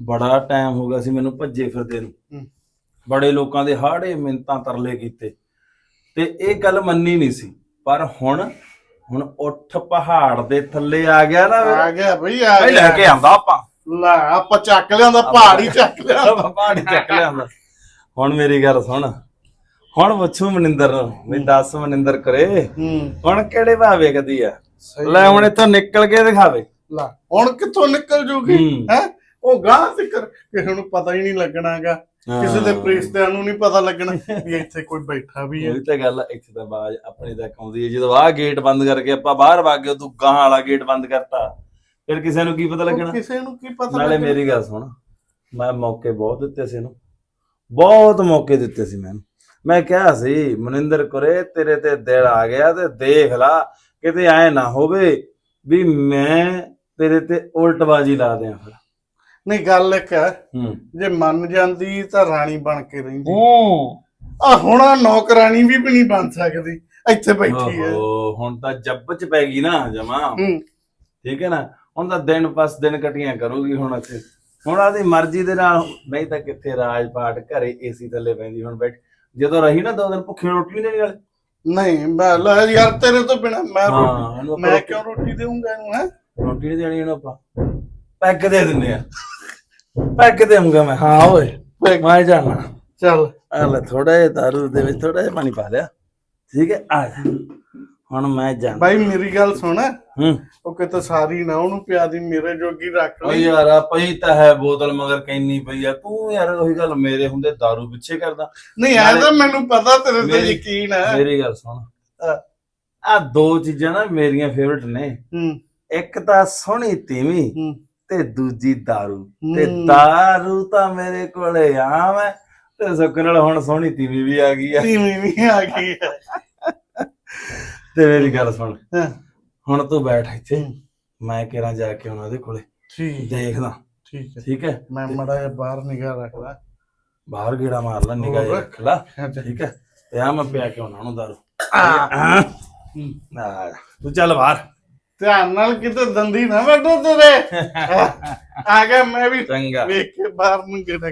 ਬੜਾ ਟਾਈਮ ਹੋ ਗਿਆ ਸੀ ਮੈਨੂੰ ਭੱਜੇ ਫਿਰਦੇ ਨੂੰ। ਬੜੇ ਲੋਕਾਂ ਦੇ ਹਾੜੇ ਮਿੰਤਾਂ ਤਰਲੇ ਕੀਤੇ। ਤੇ ਇਹ ਗੱਲ ਮੰਨੀ ਨਹੀਂ ਸੀ। ਪਰ ਹੁਣ ਹੁਣ ਉੱਠ ਪਹਾੜ ਦੇ ਥੱਲੇ ਆ ਗਿਆ ਨਾ ਆ ਗਿਆ ਬਈ ਆ ਇਹ ਲੈ ਕੇ ਗਿਆ ਆਂਦਾ ਆਪਾਂ। ਲੈ ਆਪਾਂ ਚੱਕ ਲਿਆਂਦਾ ਪਹਾੜੀ ਚੱਕ ਲਿਆਂਦਾ। ਪਹਾੜੀ ਚੱਕ ਲਿਆਂਦਾ। ਹੁਣ ਮੇਰੀ ਗੱਲ ਸੁਣ। ਹੁਣ ਪੁੱਛੂ ਮਨਿੰਦਰ ਨੂੰ ਵੀ ਦੱਸ ਮਨਿੰਦਰ ਕਰੇ। ਹੁਣ ਕਿਹੜੇ ਭਾਵੇ ਕਦੀ ਆ? ਲੈ ਹੁਣ ਇੱਥੋਂ ਨਿਕਲ ਕੇ ਦਿਖਾਵੇ। ਲੈ ਹੁਣ ਕਿੱਥੋਂ ਨਿਕਲ ਜੂਗੀ? ਹੂੰ। ਉਹ ਗਾਂ ਫਿਕਰ ਕਿਸੇ ਨੂੰ ਪਤਾ ਹੀ ਨਹੀਂ ਲੱਗਣਾਗਾ। ਕਿਸੇ ਦੇ ਪ੍ਰੀਸਤਿਆਂ ਨੂੰ ਨਹੀਂ ਪਤਾ ਲੱਗਣਾ ਵੀ ਇੱਥੇ ਕੋਈ ਬੈਠਾ ਵੀ ਹੈ। ਉਹੀ ਤਾਂ ਗੱਲ ਇੱਥੇ ਤਾਂ ਬਾਜ ਆਪਣੀ ਤੱਕ ਆਉਂਦੀ ਹੈ। ਜਦੋਂ ਆਹ ਗੇਟ ਬੰਦ ਕਰਕੇ ਆਪਾਂ ਬਾਹਰ ਵਗ ਗਏ ਤੂੰ ਗਾਂ ਵਾਲਾ ਗੇਟ ਬੰਦ ਕਰਤਾ। ਫਿਰ ਕਿਸੇ ਨੂੰ ਕੀ ਪਤਾ ਲੱਗਣਾ? ਕਿਸੇ ਨੂੰ ਕੀ ਪਤਾ ਨਾਲੇ? ਮੇਰੀ ਗੱਲ ਸੁਣ ਮੈਂ ਮੌਕੇ ਬਹੁਤ ਦਿੱਤੇ ਸੀ ਇਹਨੂੰ। ਬਹੁਤ ਮੌਕੇ ਦਿੱਤੇ ਸੀ ਮੈਨੂੰ। ਮੈਂ ਕਿਹਾ ਸੀ ਮਨਿੰਦਰ ਕੁਰੇ ਤੇਰੇ ਤੇ ਦਿਲ ਆ ਗਿਆ ਤੇ ਦੇਖ ਲਾ ਕਿਤੇ ਐ ਨਾ ਹੋਵੇ ਵੀ ਮੈਂ ਤੇਰੇ ਤੇ ਉਲਟਬਾਜੀ ਲਾ ਦਿਆਂ ਫਿਰ। ਨਹੀਂ ਗੱਲ ਇੱਕ ਹੈ ਹੂੰ। ਜੇ ਮੰਨ ਜਾਂਦੀ ਤਾਂ ਰਾਣੀ ਬਣ ਕੇ ਰਹਿੰਦੀ। ਹੂੰ। ਆ ਹੁਣ ਆਹ ਨੌਕਰਾਣੀ ਵੀ ਵੀ ਨਹੀਂ ਬਣ ਸਕਦੀ ਇੱਥੇ ਬੈਠੀ ਹੈ। ਓਹੋ, ਹੁਣ ਤਾਂ ਜੱਬ ਚ ਪੈ ਗਈ ਨਾ ਜਮਾ। ਹੂੰ। ਠੀਕ ਹੈ ਨਾ ਹੁਣ ਤਾਂ ਦਿਨ ਪਸ ਦਿਨ ਕਟੀਆਂ ਕਰੂਗੀ ਹੁਣ ਇੱਥੇ। ਹੁਣ ਆਦੀ ਮਰਜ਼ੀ ਦੇ ਨਾਲ ਨਹੀਂ ਤਾਂ ਕਿੱਥੇ ਰਾਜ ਪਾਟ ਘਰੇ ਏਸੀ ਥੱਲੇ ਪੈਂਦੀ ਹੁਣ ਬੈਠ। ਜਦੋਂ ਰਹੀ ਨਾ ਦੋ ਦਿਨ ਭੁੱਖੀ ਰੋਟੀ ਨਹੀਂ ਵਾਲੇ। ਨਹੀਂ ਮੈਂ ਲੈ ਯਾਰ ਤੇਰੇ ਤੋਂ ਬਿਨਾ ਮੈਂ ਹਾਂ, ਮੈਂ ਕਿਉਂ ਰੋਟੀ ਦੇਵਾਂਗਾ ਇਹਨੂੰ ਹੈ? ਰੋਟੀ ਨਹੀਂ ਦੇਣੀ ਇਹਨੂੰ ਆਪਾਂ। ਪੈਗ ਦੇ ਦਿੰਦੇ ਆ। ਪੈਗ ਦੇਵਾਂਗਾ ਮੈਂ। ਹਾਂ ਓਏ ਮੈਂ ਜਾਣਾ। ਚੱਲ। ਆ ਲੈ ਥੋੜਾ ਜਿਹਾ ਦਾਰੂ ਦੇ ਵਿੱਚ ਥੋੜਾ ਜਿਹਾ ਪਾਣੀ ਪਾ ਲਿਆ। ਠੀਕ ਹੈ ਆ ਜਾ। ਹੁਣ ਮੈਂ ਜਾਣਾ। ਬਾਈ ਮੇਰੀ ਗੱਲ ਸੁਣ। ਹੂੰ। ਉਹ ਕਿਤੇ ਸਾਰੀ ਨਾ ਉਹਨੂੰ ਪਿਆ ਦੀ ਮੇਰੇ ਜੋਗੀ ਰੱਖ ਓ ਲਈ। ਯਾਰ ਆ ਪਈ ਤਾਂ ਹੈ ਬੋਤਲ ਮਗਰ ਕੈਨੀ ਪਈ ਆ। ਤੂੰ ਯਾਰ ਉਹੀ ਗੱਲ ਮੇਰੇ ਹੁੰਦੇ ਦਾਰੂ ਪਿੱਛੇ ਕਰਦਾ। ਨਹੀਂ ਐ ਤਾਂ ਮੈਨੂੰ ਪਤਾ ਤੇਰੇ ਤੇ ਮੇਰੀ- ਯਕੀਨ ਹੈ। ਮੇਰੀ ਗੱਲ ਸੁਣ। ਆ। ਦੋ ਚੀਜ਼ਾਂ ਨਾ ਮੇਰੀਆਂ ਫੇਵਰਟ ਨੇ। ਹੂੰ। ਇੱਕ ਤਾਂ ਸੋਹਣੀ ਤੀਵੀਂ ਹੂੰ। ਤੇ ਦੂਜੀ दारू ਤੇ ਹੂੰ। दारू ਤਾਂ ਮੇਰੇ ਕੋਲੇ ਆਮ ਹੈ ਤੇ ਸੁੱਖ ਨਾਲ ਹੁਣ ਸੋਹਣੀ ਤੀਵੀਂ ਵੀ ਆ ਗਈ ਆ ਤੀਵੀਂ ਵੀ ਆ ਗਈ ਹੈ ਤੇ ਮੇਰੀ ਗੱਲ ਸੁਣ ਹਾਂ, ਹੁਣ ਤੂੰ ਬੈਠ ਇੱਥੇ ਹੂੰ। ਮੈਂ ਕਿਹੜਾ ਜਾ ਕੇ ਉਹਨਾਂ ਦੇ ਕੋਲੇ ਠੀਕ ਦੇਖਦਾ ਠੀਕ ਹੈ ਠੀਕ ਹੈ ਮੈਂ ਮੜਾ ਜਿਹਾ ਬਾਹਰ ਨਿਗਾਹ ਰੱਖਦਾ ਬਾਹਰ ਗੇੜਾ ਮਾਰ ਲੈ ਨਿਗਾਹ ਹੋਰ। ਰੱਖ ਲਾ ਅੱਛਾ। ਠੀਕ ਹੈ ਤੇ ਆ ਮੈਂ ਪਿਆ ਕੇ ਉਹਨਾਂ ਨੂੰ ਦਾਰੂ ਆ, ਹੂੰ। ਆ, ਤੂੰ ਚੱਲ ਬਾਹਰ ਧਿਆਨ ਨਾਲ ਕਿਤੇ ਦੰਦੀ ਨਾ ਵੱਢੋ ਤੇਰੇ। ਆ ਗਿਆ ਮੈਂ ਵੀ ਚੰਗਾ। ਵੇਖ ਕੇ ਬਾਹਰ ਨੂੰ ਕਿਹੜਾ